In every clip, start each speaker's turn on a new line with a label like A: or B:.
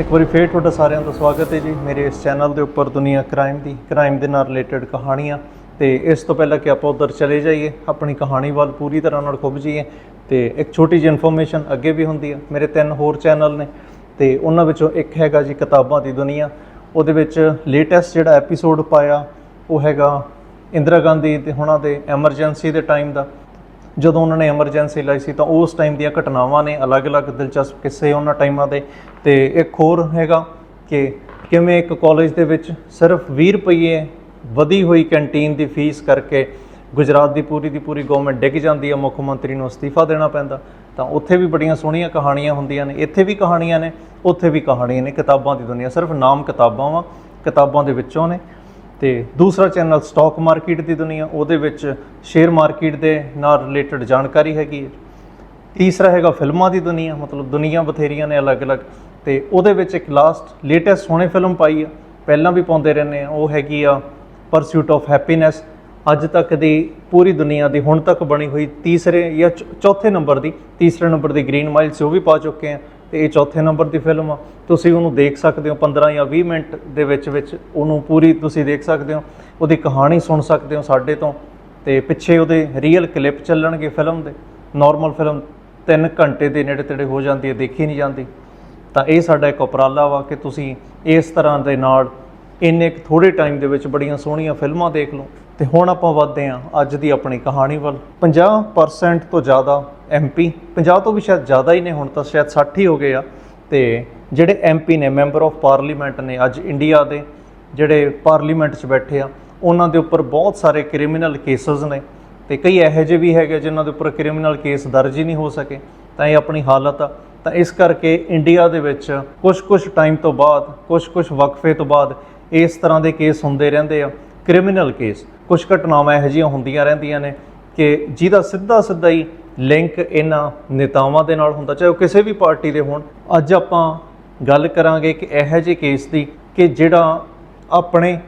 A: ਇੱਕ ਵਾਰੀ ਫੇਰ ਤੁਹਾਡਾ ਸਾਰਿਆਂ ਦਾ ਸਵਾਗਤ ਹੈ ਜੀ। ਮੇਰੇ ਇਸ ਚੈਨਲ ਦੇ ਉੱਪਰ ਦੁਨੀਆ ਕ੍ਰਾਈਮ ਦੀ, ਕ੍ਰਾਈਮ ਦੇ ਨਾਲ ਰਿਲੇਟਡ ਕਹਾਣੀਆਂ। ਤੇ ਇਸ ਤੋਂ ਪਹਿਲਾਂ ਕਿ ਆਪਾਂ ਉਧਰ ਚਲੇ ਜਾਈਏ, ਆਪਣੀ ਕਹਾਣੀ ਵੱਲ ਪੂਰੀ ਤਰ੍ਹਾਂ ਨਾਲ ਖੁੱਭ ਜਾਈਏ। ਤੇ ਇੱਕ ਛੋਟੀ ਜਿਹੀ ਇਨਫੋਰਮੇਸ਼ਨ ਅੱਗੇ ਵੀ ਹੁੰਦੀ ਆ ਮੇਰੇ ਤਿੰਨ ਹੋਰ ਚੈਨਲ ਨੇ। ਤੇ ਉਹਨਾਂ ਵਿੱਚੋਂ ਇੱਕ ਹੈਗਾ ਜੀ ਕਿਤਾਬਾਂ ਦੀ ਦੁਨੀਆ। ਉਹਦੇ ਵਿੱਚ ਲੇਟੈਸਟ ਜਿਹੜਾ ਐਪੀਸੋਡ ਪਾਇਆ, ਉਹ ਹੈਗਾ ਇੰਦਰਾ ਗਾਂਧੀ ਤੇ ਉਹਨਾਂ ਦੇ ਐਮਰਜੈਂਸੀ ਦੇ ਟਾਈਮ ਦਾ। ਜਦੋਂ ਉਹਨਾਂ ਨੇ ਐਮਰਜੈਂਸੀ ਲਾਈ ਸੀ ਤਾਂ ਉਸ ਟਾਈਮ ਦੀਆਂ ਘਟਨਾਵਾਂ ਨੇ ਅਲੱਗ-ਅਲੱਗ ਦਿਲਚਸਪ ਕਿੱਸੇ ਉਹਨਾਂ ਟਾਈਮਾਂ ਦੇ। ਤੇ ਇੱਕ ਹੋਰ ਹੈਗਾ ਕਿ ਕਿਵੇਂ ਇੱਕ ਕਾਲਜ ਦੇ ਵਿੱਚ ਸਿਰਫ 20 ਰੁਪਏ ਵਧੀ ਹੋਈ ਕੈਂਟੀਨ ਦੀ ਫੀਸ ਕਰਕੇ ਗੁਜਰਾਤ ਦੀ ਪੂਰੀ ਦੀ ਪੂਰੀ ਗਵਰਨਮੈਂਟ ਡਿੱਗ ਜਾਂਦੀ ਹੈ, ਮੁੱਖ ਮੰਤਰੀ ਨੂੰ ਅਸਤੀਫਾ ਦੇਣਾ ਪੈਂਦਾ। ਤਾਂ ਉੱਥੇ ਵੀ ਬੜੀਆਂ ਸੋਹਣੀਆਂ ਕਹਾਣੀਆਂ ਹੁੰਦੀਆਂ ਨੇ। ਇੱਥੇ ਵੀ ਕਹਾਣੀਆਂ ਨੇ, ਉੱਥੇ ਵੀ ਕਹਾਣੀਆਂ ਨੇ। ਕਿਤਾਬਾਂ ਦੀ ਦੁਨੀਆ ਸਿਰਫ ਨਾਮ ਕਿਤਾਬਾਂ ਵਾ, ਕਿਤਾਬਾਂ ਦੇ ਵਿੱਚੋਂ ਨੇ। ਤੇ ਦੂਸਰਾ ਚੈਨਲ ਸਟਾਕ ਮਾਰਕੀਟ ਦੀ ਦੁਨੀਆ, ਉਹਦੇ ਵਿੱਚ ਸ਼ੇਅਰ ਮਾਰਕੀਟ ਦੇ ਨਾਲ ਰਿਲੇਟਡ ਜਾਣਕਾਰੀ ਹੈਗੀ ਹੈ। ਤੀਸਰਾ ਹੈਗਾ ਫਿਲਮਾਂ ਦੀ ਦੁਨੀਆ, ਮਤਲਬ ਦੁਨੀਆ ਬਥੇਰੀਆਂ ਨੇ ਅਲੱਗ-ਅਲੱਗ। ਤੇ ਉਹਦੇ ਵਿੱਚ ਇੱਕ ਲਾਸਟ ਲੇਟੈਸਟ ਸੋਹਣੇ ਫਿਲਮ ਪਾਈ ਆ, ਪਹਿਲਾਂ ਵੀ ਪਾਉਂਦੇ ਰਹਿੰਦੇ ਆ, ਉਹ ਹੈਗੀ ਆ ਪਰਸੂਟ ਆਫ ਹੈਪੀਨੈਸ ਅੱਜ ਤੱਕ ਦੀ ਪੂਰੀ ਦੁਨੀਆ ਦੀ, ਹੁਣ ਤੱਕ ਬਣੀ ਹੋਈ ਤੀਸਰੇ ਜਾਂ ਚੌਥੇ ਨੰਬਰ ਦੀ, ਤੀਸਰੇ ਨੰਬਰ ਦੀ ਗ੍ਰੀਨ ਮਾਈਲ ਸੀ ਉਹ ਵੀ ਪਾ ਚੁੱਕੇ ਆ। ਤੇ ਇਹ ਚੌਥੇ ਨੰਬਰ ਦੀ ਫਿਲਮ ਆ। ਤੁਸੀਂ ਉਹਨੂੰ ਦੇਖ ਸਕਦੇ ਹੋ 15 ਜਾਂ 20 ਮਿੰਟ ਦੇ ਵਿੱਚ ਵਿੱਚ। ਉਹਨੂੰ ਪੂਰੀ ਤੁਸੀਂ ਦੇਖ ਸਕਦੇ ਹੋ। ਉਹਦੀ ਕਹਾਣੀ ਸੁਣ ਸਕਦੇ ਹੋ ਸਾਡੇ ਤੋਂ। ਤੇ ਪਿੱਛੇ ਉਹਦੇ ਰੀਅਲ ਕਲਿੱਪ ਚੱਲਣਗੇ ਫਿਲਮ ਦੇ। ਨਾਰਮਲ ਫਿਲਮ 3 ਘੰਟੇ ਦੇ ਨੇੜੇ ਤੇੜੇ ਹੋ ਜਾਂਦੀ ਹੈ, ਦੇਖੀ ਨਹੀਂ ਜਾਂਦੀ। ਤਾਂ ਇਹ ਸਾਡਾ ਇੱਕ ਉਪਰਾਲਾ ਵਾ ਕਿ ਤੁਸੀਂ ਇਸ ਤਰ੍ਹਾਂ ਦੇ ਨਾਲ ਇੰਨੇ ਕੁ ਥੋੜੇ ਟਾਈਮ ਦੇ ਵਿੱਚ ਬੜੀਆਂ ਸੋਹਣੀਆਂ ਫਿਲਮਾਂ ਦੇਖ ਲਓ। ਤੇ ਹੁਣ ਆਪਾਂ ਵੱਧਦੇ ਹਾਂ ਅੱਜ ਦੀ ਆਪਣੀ ਕਹਾਣੀ ਵੱਲ। 50% ਤੋਂ ਜ਼ਿਆਦਾ ਐਮਪੀ 50 ਤੋਂ ਵੀ ਸ਼ਾਇਦ ਜ਼ਿਆਦਾ ਹੀ ਨੇ, ਹੁਣ ਤਾਂ ਸ਼ਾਇਦ 60 ਹੀ ਹੋ ਗਏ ਆ। ਤੇ ਜਿਹੜੇ ਐਮਪੀ ਨੇ, ਮੈਂਬਰ ਆਫ ਪਾਰਲੀਮੈਂਟ ਨੇ ਅੱਜ ਇੰਡੀਆ ਦੇ, ਜਿਹੜੇ ਪਾਰਲੀਮੈਂਟ 'ਚ ਬੈਠੇ ਆ, ਉਹਨਾਂ ਦੇ ਉੱਪਰ ਬਹੁਤ ਸਾਰੇ ਕ੍ਰਿਮੀਨਲ ਕੇਸਸ ਨੇ। ਤੇ ਕਈ ਇਹੋ ਜਿਹੇ ਵੀ ਹੈਗੇ ਜਿਨ੍ਹਾਂ ਦੇ ਉੱਪਰ ਕ੍ਰਿਮੀਨਲ ਕੇਸ ਦਰਜ ਹੀ ਨਹੀਂ ਹੋ ਸਕੇ। ਤਾਂ ਇਹ ਆਪਣੀ ਹਾਲਤ ਆ। ਤਾਂ ਇਸ ਕਰਕੇ ਇੰਡੀਆ ਦੇ ਵਿੱਚ ਕੁਝ-ਕੁਝ ਟਾਈਮ ਤੋਂ ਬਾਅਦ ਕੁਝ-ਕੁਝ ਵਕਫੇ ਤੋਂ ਬਾਅਦ ਇਸ ਤਰ੍ਹਾਂ ਦੇ ਕੇਸ ਹੁੰਦੇ ਰਹਿੰਦੇ ਆ। Criminal case. ਕੁਝ ਘਟਨਾਵਾਂ ਇਹੋ ਜਿਹੀਆਂ ਹੁੰਦੀਆਂ ਰਹਿੰਦੀਆਂ ਨੇ ਕਿ ਜਿਹਦਾ ਸਿੱਧਾ ਸਿੱਧਾ ਹੀ ਲਿੰਕ ਇਹਨਾਂ ਨੇਤਾਵਾਂ ਦੇ ਨਾਲ ਹੁੰਦਾ, ਚਾਹੇ ਉਹ ਕਿਸੇ ਵੀ ਪਾਰਟੀ ਦੇ ਹੋਣ। ਅੱਜ ਆਪਾਂ ਗੱਲ ਕਰਾਂਗੇ ਕਿ ਇਹੋ ਜਿਹੇ ਕੇਸ ਦੀ ਕਿ ਜਿਹੜਾ ਆਪਣੇ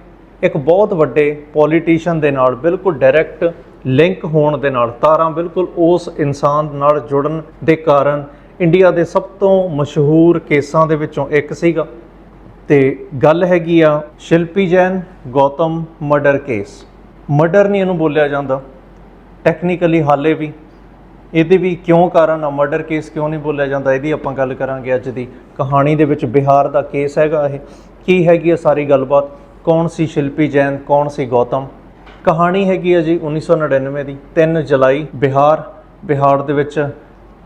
A: ਇੱਕ ਬਹੁਤ ਵੱਡੇ ਪੋਲੀਟੀਸ਼ੀਅਨ ਦੇ ਨਾਲ, ਬਿਲਕੁਲ ਡਾਇਰੈਕਟ ਲਿੰਕ ਹੋਣ ਦੇ ਨਾਲ, ਤਾਰਾਂ ਬਿਲਕੁਲ ਉਸ ਇਨਸਾਨ ਨਾਲ ਜੁੜਨ ਦੇ ਕਾਰਨ ਇੰਡੀਆ ਦੇ ਸਭ ਤੋਂ ਮਸ਼ਹੂਰ ਕੇਸਾਂ ਦੇ ਵਿੱਚੋਂ ਇੱਕ ਸੀਗਾ। ਤੇ ਗੱਲ ਹੈਗੀ ਆ Shilpi Jain, Gautam murder case murder ਨਹੀਂ ਇਹਨੂੰ ਬੋਲਿਆ ਜਾਂਦਾ। ਟੈਕਨੀਕਲੀ ਹਾਲੇ ਵੀ ਇਹਦੇ ਵੀ ਕਿਉਂ ਕਾਰਨ ਆ? ਮਰਡਰ ਕੇਸ ਕਿਉਂ ਨਹੀਂ ਬੋਲਿਆ ਜਾਂਦਾ? ਇਹਦੀ ਆਪਾਂ ਗੱਲ ਕਰਾਂਗੇ ਅੱਜ ਦੀ। ਕਹਾਣੀ ਦੇ ਵਿੱਚ ਬਿਹਾਰ ਦਾ ਕੇਸ ਹੈਗਾ ਇਹ। ਕੀ ਹੈਗੀ ਆ ਸਾਰੀ ਗੱਲਬਾਤ? ਕੌਣ ਸੀ ਸ਼ਿਲਪੀ ਜੈਨ? ਕੌਣ ਸੀ ਗੌਤਮ? ਕਹਾਣੀ ਹੈਗੀ ਆ ਜੀ 1999 ਦੀ 3 ਜੁਲਾਈ, ਬਿਹਾਰ। ਬਿਹਾਰ ਦੇ ਵਿੱਚ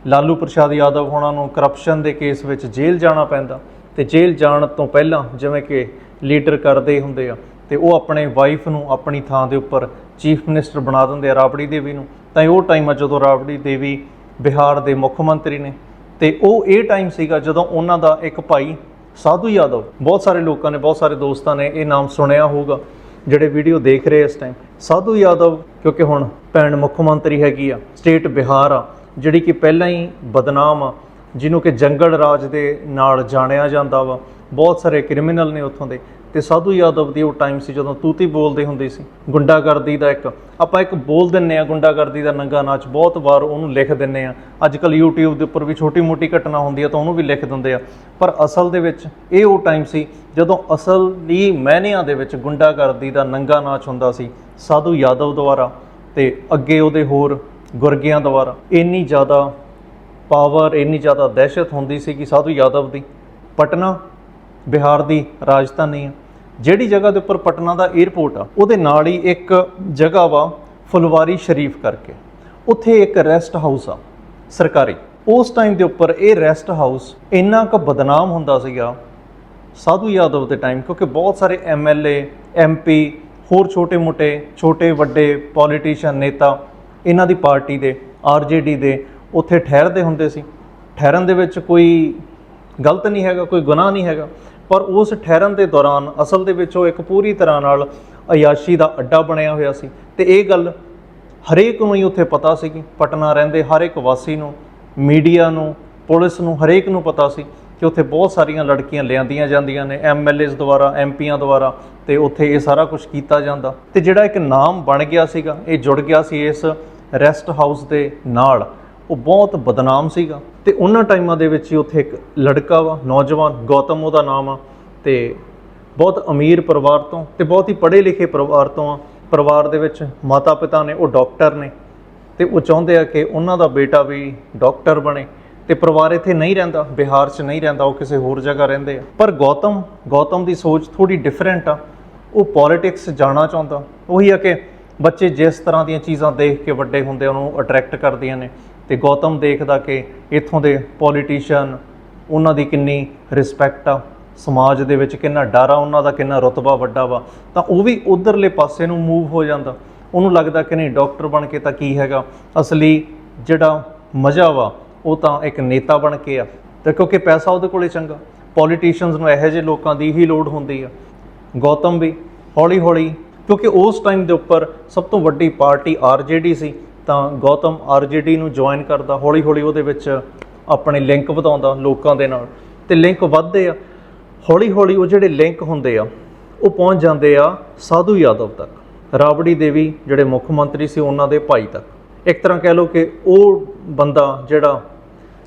A: ਲਾਲੂ ਪ੍ਰਸ਼ਾਦ ਯਾਦਵ ਹੋਣਾ ਨੂੰ ਕਰਪਸ਼ਨ ਦੇ ਕੇਸ ਵਿੱਚ ਜੇਲ੍ਹ ਜਾਣਾ ਪੈਂਦਾ। ਤੇ ਜੇਲ੍ਹ ਜਾਣ ਤੋਂ ਪਹਿਲਾਂ ਜਿਵੇਂ ਕਿ ਲੀਡਰ ਕਰਦੇ ਹੁੰਦੇ ਆ, ਤੇ ਉਹ ਆਪਣੇ ਵਾਈਫ ਨੂੰ ਆਪਣੀ ਥਾਂ ਦੇ ਉੱਪਰ ਚੀਫ ਮਿਨਿਸਟਰ ਬਣਾ ਦਿੰਦੇ ਆ ਰਾਬੜੀ ਦੇਵੀ ਨੂੰ। ਤਾਂ ਇਹ ਉਹ ਟਾਈਮ ਆ ਜਦੋਂ ਰਾਬੜੀ ਦੇਵੀ ਬਿਹਾਰ ਦੇ ਮੁੱਖ ਮੰਤਰੀ ਨੇ। ਤੇ ਉਹ ਇਹ ਟਾਈਮ ਸੀਗਾ ਜਦੋਂ ਉਹਨਾਂ ਦਾ ਇੱਕ ਭਾਈ, ਸਾਧੂ ਯਾਦਵ, ਬਹੁਤ ਸਾਰੇ ਲੋਕਾਂ ਨੇ, ਬਹੁਤ ਸਾਰੇ ਦੋਸਤਾਂ ਨੇ ਇਹ ਨਾਮ ਸੁਣਿਆ ਹੋਊਗਾ, ਜਿਹੜੇ ਵੀਡੀਓ ਦੇਖ ਰਹੇ ਇਸ ਟਾਈਮ ਸਾਧੂ ਯਾਦਵ, ਕਿਉਂਕਿ ਹੁਣ ਭੈਣ ਮੁੱਖ ਮੰਤਰੀ ਹੈਗੀ ਆ ਸਟੇਟ ਬਿਹਾਰ ਆ, ਜਿਹੜੀ ਕਿ ਪਹਿਲਾਂ ਹੀ ਬਦਨਾਮ ਆ, ਜਿਹਨੂੰ ਕਿ ਜੰਗਲ ਰਾਜ ਦੇ ਨਾਲ ਜਾਣਿਆ ਜਾਂਦਾ ਵਾ। ਬਹੁਤ ਸਾਰੇ ਕ੍ਰਿਮੀਨਲ ਨੇ ਉੱਥੋਂ ਦੇ। ਤੇ ਸਾਧੂ ਯਾਦਵ ਦੀ ਉਹ ਟਾਈਮ ਸੀ ਜਦੋਂ ਤੂਤੀ ਬੋਲਦੇ ਹੁੰਦੇ ਸੀ। ਗੁੰਡਾਗਰਦੀ ਦਾ ਇੱਕ, ਆਪਾਂ ਇੱਕ ਬੋਲ ਦਿੰਨੇ ਆ, ਗੁੰਡਾਗਰਦੀ ਦਾ ਨੰਗਾ ਨਾਚ, ਬਹੁਤ ਵਾਰ ਉਹਨੂੰ ਲਿਖ ਦਿੰਨੇ ਆ। ਅੱਜ ਕੱਲ YouTube ਦੇ ਉੱਪਰ ਵੀ ਛੋਟੀ ਮੋਟੀ ਘਟਨਾ ਹੁੰਦੀ ਆ ਤਾਂ ਉਹਨੂੰ ਵੀ ਲਿਖ ਦਿੰਦੇ ਆ। ਪਰ ਅਸਲ ਦੇ ਵਿੱਚ ਇਹ ਉਹ ਟਾਈਮ ਸੀ ਜਦੋਂ ਅਸਲੀ ਮਹਿਨਿਆਂ ਦੇ ਵਿੱਚ ਗੁੰਡਾਗਰਦੀ ਦਾ ਨੰਗਾ ਨਾਚ ਹੁੰਦਾ ਸੀ ਸਾਧੂ ਯਾਦਵ ਦੁਆਰਾ ਤੇ ਅੱਗੇ ਉਹਦੇ ਹੋਰ ਗੁਰਗਿਆਂ ਦੁਆਰਾ। ਇੰਨੀ ਜ਼ਿਆਦਾ ਪਾਵਰ ਇੰਨੀ ਜ਼ਿਆਦਾ ਦਹਿਸ਼ਤ ਹੁੰਦੀ ਸੀ ਕਿ ਸਾਧੂ ਯਾਦਵ ਦੀ ਪਟਨਾ, ਬਿਹਾਰ ਦੀ ਰਾਜਧਾਨੀ ਆ। ਜਿਹੜੀ ਜਗ੍ਹਾ ਦੇ ਉੱਪਰ ਪਟਨਾ ਦਾ 에ਅਰਪੋਰਟ ਆ, ਉਹਦੇ ਨਾਲ ਹੀ ਇੱਕ ਜਗ੍ਹਾ ਵਾ ਫੁਲਵਾਰੀ ਸ਼ਰੀਫ ਕਰਕੇ। ਉੱਥੇ ਇੱਕ ਰੈਸਟ ਹਾਊਸ ਆ, ਸਰਕਾਰੀ। ਉਸ ਟਾਈਮ ਦੇ ਉੱਪਰ ਇਹ ਰੈਸਟ ਹਾਊਸ ਇੰਨਾ ਕੁ ਬਦਨਾਮ ਹੁੰਦਾ ਸੀਗਾ, ਸਾਧੂ ਯਾਦਵ ਦੇ ਟਾਈਮ ਕਿਉਂਕਿ ਬਹੁਤ ਸਾਰੇ ਐਮਐਲਏ ਐਮਪੀ ਹੋਰ ਛੋਟੇ-ਮੋਟੇ, ਛੋਟੇ, ਵੱਡੇ ਪੋਲੀਟੀਸ਼ੀਅਨ ਨੇਤਾ, ਇਹਨਾਂ ਦੀ ਪਾਰਟੀ ਦੇ ਆਰਜੇਡੀ ਦੇ, ਉੱਥੇ ਠਹਿਰਦੇ ਹੁੰਦੇ ਸੀ। ਠਹਿਰਨ ਦੇ ਵਿੱਚ ਕੋਈ ਗਲਤ ਨਹੀਂ ਹੈਗਾ, ਕੋਈ ਗੁਨਾਹ ਨਹੀਂ ਹੈਗਾ। ਪਰ ਉਸ ਠਹਿਰਨ ਦੇ ਦੌਰਾਨ ਅਸਲ ਦੇ ਵਿੱਚ ਉਹ ਇੱਕ ਪੂਰੀ ਤਰ੍ਹਾਂ ਨਾਲ ਅਯਾਸ਼ੀ ਦਾ ਅੱਡਾ ਬਣਿਆ ਹੋਇਆ ਸੀ। ਤੇ ਇਹ ਗੱਲ ਹਰੇਕ ਨੂੰ ਹੀ ਉੱਥੇ ਪਤਾ ਸੀ ਕਿ ਪਟਨਾ ਰਹਿੰਦੇ ਹਰ ਇੱਕ ਵਾਸੀ ਨੂੰ, ਮੀਡੀਆ ਨੂੰ, ਪੁਲਿਸ ਨੂੰ, ਹਰੇਕ ਨੂੰ ਪਤਾ ਸੀ ਕਿ ਉੱਥੇ ਬਹੁਤ ਸਾਰੀਆਂ ਲੜਕੀਆਂ ਲਿਆਂਦੀਆਂ ਜਾਂਦੀਆਂ ਨੇ ਐਮਐਲਏਸ ਦੁਆਰਾ ਐਮਪੀਆਂ ਦੁਆਰਾ, ਤੇ ਉੱਥੇ ਇਹ ਸਾਰਾ ਕੁਝ ਕੀਤਾ ਜਾਂਦਾ। ਤੇ ਜਿਹੜਾ ਇੱਕ ਨਾਮ ਬਣ ਗਿਆ ਸੀਗਾ, ਇਹ ਜੁੜ ਗਿਆ ਸੀ ਇਸ ਰੈਸਟ ਹਾਊਸ ਦੇ ਨਾਲ। ਉਹ ਬਹੁਤ ਬਦਨਾਮ ਸੀਗਾ। ਤੇ ਉਹਨਾਂ ਟਾਈਮਾਂ ਦੇ ਵਿੱਚ ਹੀ ਉੱਥੇ ਇੱਕ ਲੜਕਾ ਵਾ ਨੌਜਵਾਨ ਗੌਤਮ ਉਹਦਾ ਨਾਮ ਆ ਤੇ ਬਹੁਤ ਅਮੀਰ ਪਰਿਵਾਰ ਤੋਂ ਤੇ ਬਹੁਤ ਹੀ ਪੜ੍ਹੇ ਲਿਖੇ ਪਰਿਵਾਰ ਤੋਂ ਆ। ਪਰਿਵਾਰ ਦੇ ਵਿੱਚ ਮਾਤਾ ਪਿਤਾ ਨੇ ਉਹ ਡਾਕਟਰ ਨੇ ਤੇ ਉਹ ਚਾਹੁੰਦੇ ਆ ਕਿ ਉਹਨਾਂ ਦਾ ਬੇਟਾ ਵੀ ਡਾਕਟਰ ਬਣੇ ਤੇ ਪਰਿਵਾਰ ਇੱਥੇ ਨਹੀਂ ਰਹਿੰਦਾ ਬਿਹਾਰ 'ਚ ਨਹੀਂ ਰਹਿੰਦਾ ਉਹ ਕਿਸੇ ਹੋਰ ਜਗ੍ਹਾ ਰਹਿੰਦੇ ਆ। ਪਰ ਗੌਤਮ ਗੌਤਮ ਦੀ ਸੋਚ ਥੋੜੀ ਡਿਫਰੈਂਟ ਆ। ਉਹ ਪੋਲਿਟਿਕਸ ਜਾਣਾ ਚਾਹੁੰਦਾ। ਉਹੀ ਆ ਕਿ ਬੱਚੇ ਜਿਸ ਤਰ੍ਹਾਂ ਦੀਆਂ ਚੀਜ਼ਾਂ ਦੇਖ ਕੇ ਵੱਡੇ ਹੁੰਦੇ ਆ, ਉਹਨੂੰ ਅਟਰੈਕਟ ਕਰਦੀਆਂ ਨੇ। ਤੇ ਗੌਤਮ ਦੇਖਦਾ ਕਿ ਇੱਥੋਂ ਦੇ ਪੋਲੀਟੀਸ਼ੀਅਨ ਉਹਨਾਂ ਦੀ ਕਿੰਨੀ ਰਿਸਪੈਕਟ ਆ, ਸਮਾਜ ਦੇ ਵਿੱਚ ਕਿੰਨਾ ਡਰ ਆ, ਉਹਨਾਂ ਦਾ ਕਿੰਨਾ ਰੁਤਬਾ ਵੱਡਾ ਵਾ, ਤਾਂ ਉਹ ਵੀ ਉਧਰਲੇ ਪਾਸੇ ਨੂੰ ਮੂਵ ਹੋ ਜਾਂਦਾ। ਉਹਨੂੰ ਲੱਗਦਾ ਕਿ ਨਹੀਂ ਡਾਕਟਰ ਬਣ ਕੇ ਤਾਂ ਕੀ ਹੈਗਾ? ਅਸਲੀ ਜਿਹੜਾ ਮਜ਼ਾ ਵਾ, ਉਹ ਤਾਂ ਇੱਕ ਨੇਤਾ ਬਣ ਕੇ ਆ। ਤੇ ਕਿਉਂਕਿ ਪੈਸਾ ਉਹਦੇ ਕੋਲੇ ਚੰਗਾ। ਪੋਲੀਟੀਸ਼ੀਅਨਸ ਨੂੰ ਇਹੋ ਜਿਹੇ ਲੋਕਾਂ ਦੀ ਹੀ ਲੋੜ ਹੁੰਦੀ ਆ। ਗੌਤਮ ਵੀ ਹੌਲੀ ਹੌਲੀ ਕਿਉਂਕਿ ਉਸ ਟਾਈਮ ਦੇ ਉੱਪਰ ਸਭ ਤੋਂ ਵੱਡੀ ਪਾਰਟੀ ਆਰਜੇਡੀ ਸੀ। ਤਾਂ ਗੌਤਮ ਆਰਜੇਡੀ ਨੂੰ ਜੁਆਇਨ ਕਰਦਾ ਹੌਲੀ ਹੌਲੀ ਉਹਦੇ ਵਿੱਚ ਆਪਣੇ ਲਿੰਕ ਵਧਾਉਂਦਾ ਲੋਕਾਂ ਦੇ ਨਾਲ। ਤੇ ਲਿੰਕ ਵੱਧਦੇ ਆ ਹੌਲੀ ਹੌਲੀ ਉਹ ਜਿਹੜੇ ਲਿੰਕ ਹੁੰਦੇ ਆ, ਉਹ ਪਹੁੰਚ ਜਾਂਦੇ ਆ ਸਾਧੂ ਯਾਦਵ ਤੱਕ। ਰਾਬੜੀ ਦੇਵੀ ਜਿਹੜੇ ਮੁੱਖ ਮੰਤਰੀ ਸੀ ਉਹਨਾਂ ਦੇ ਭਾਈ ਤੱਕ। ਇੱਕ ਤਰ੍ਹਾਂ ਕਹਿ ਲਓ ਕਿ ਉਹ ਬੰਦਾ ਜਿਹੜਾ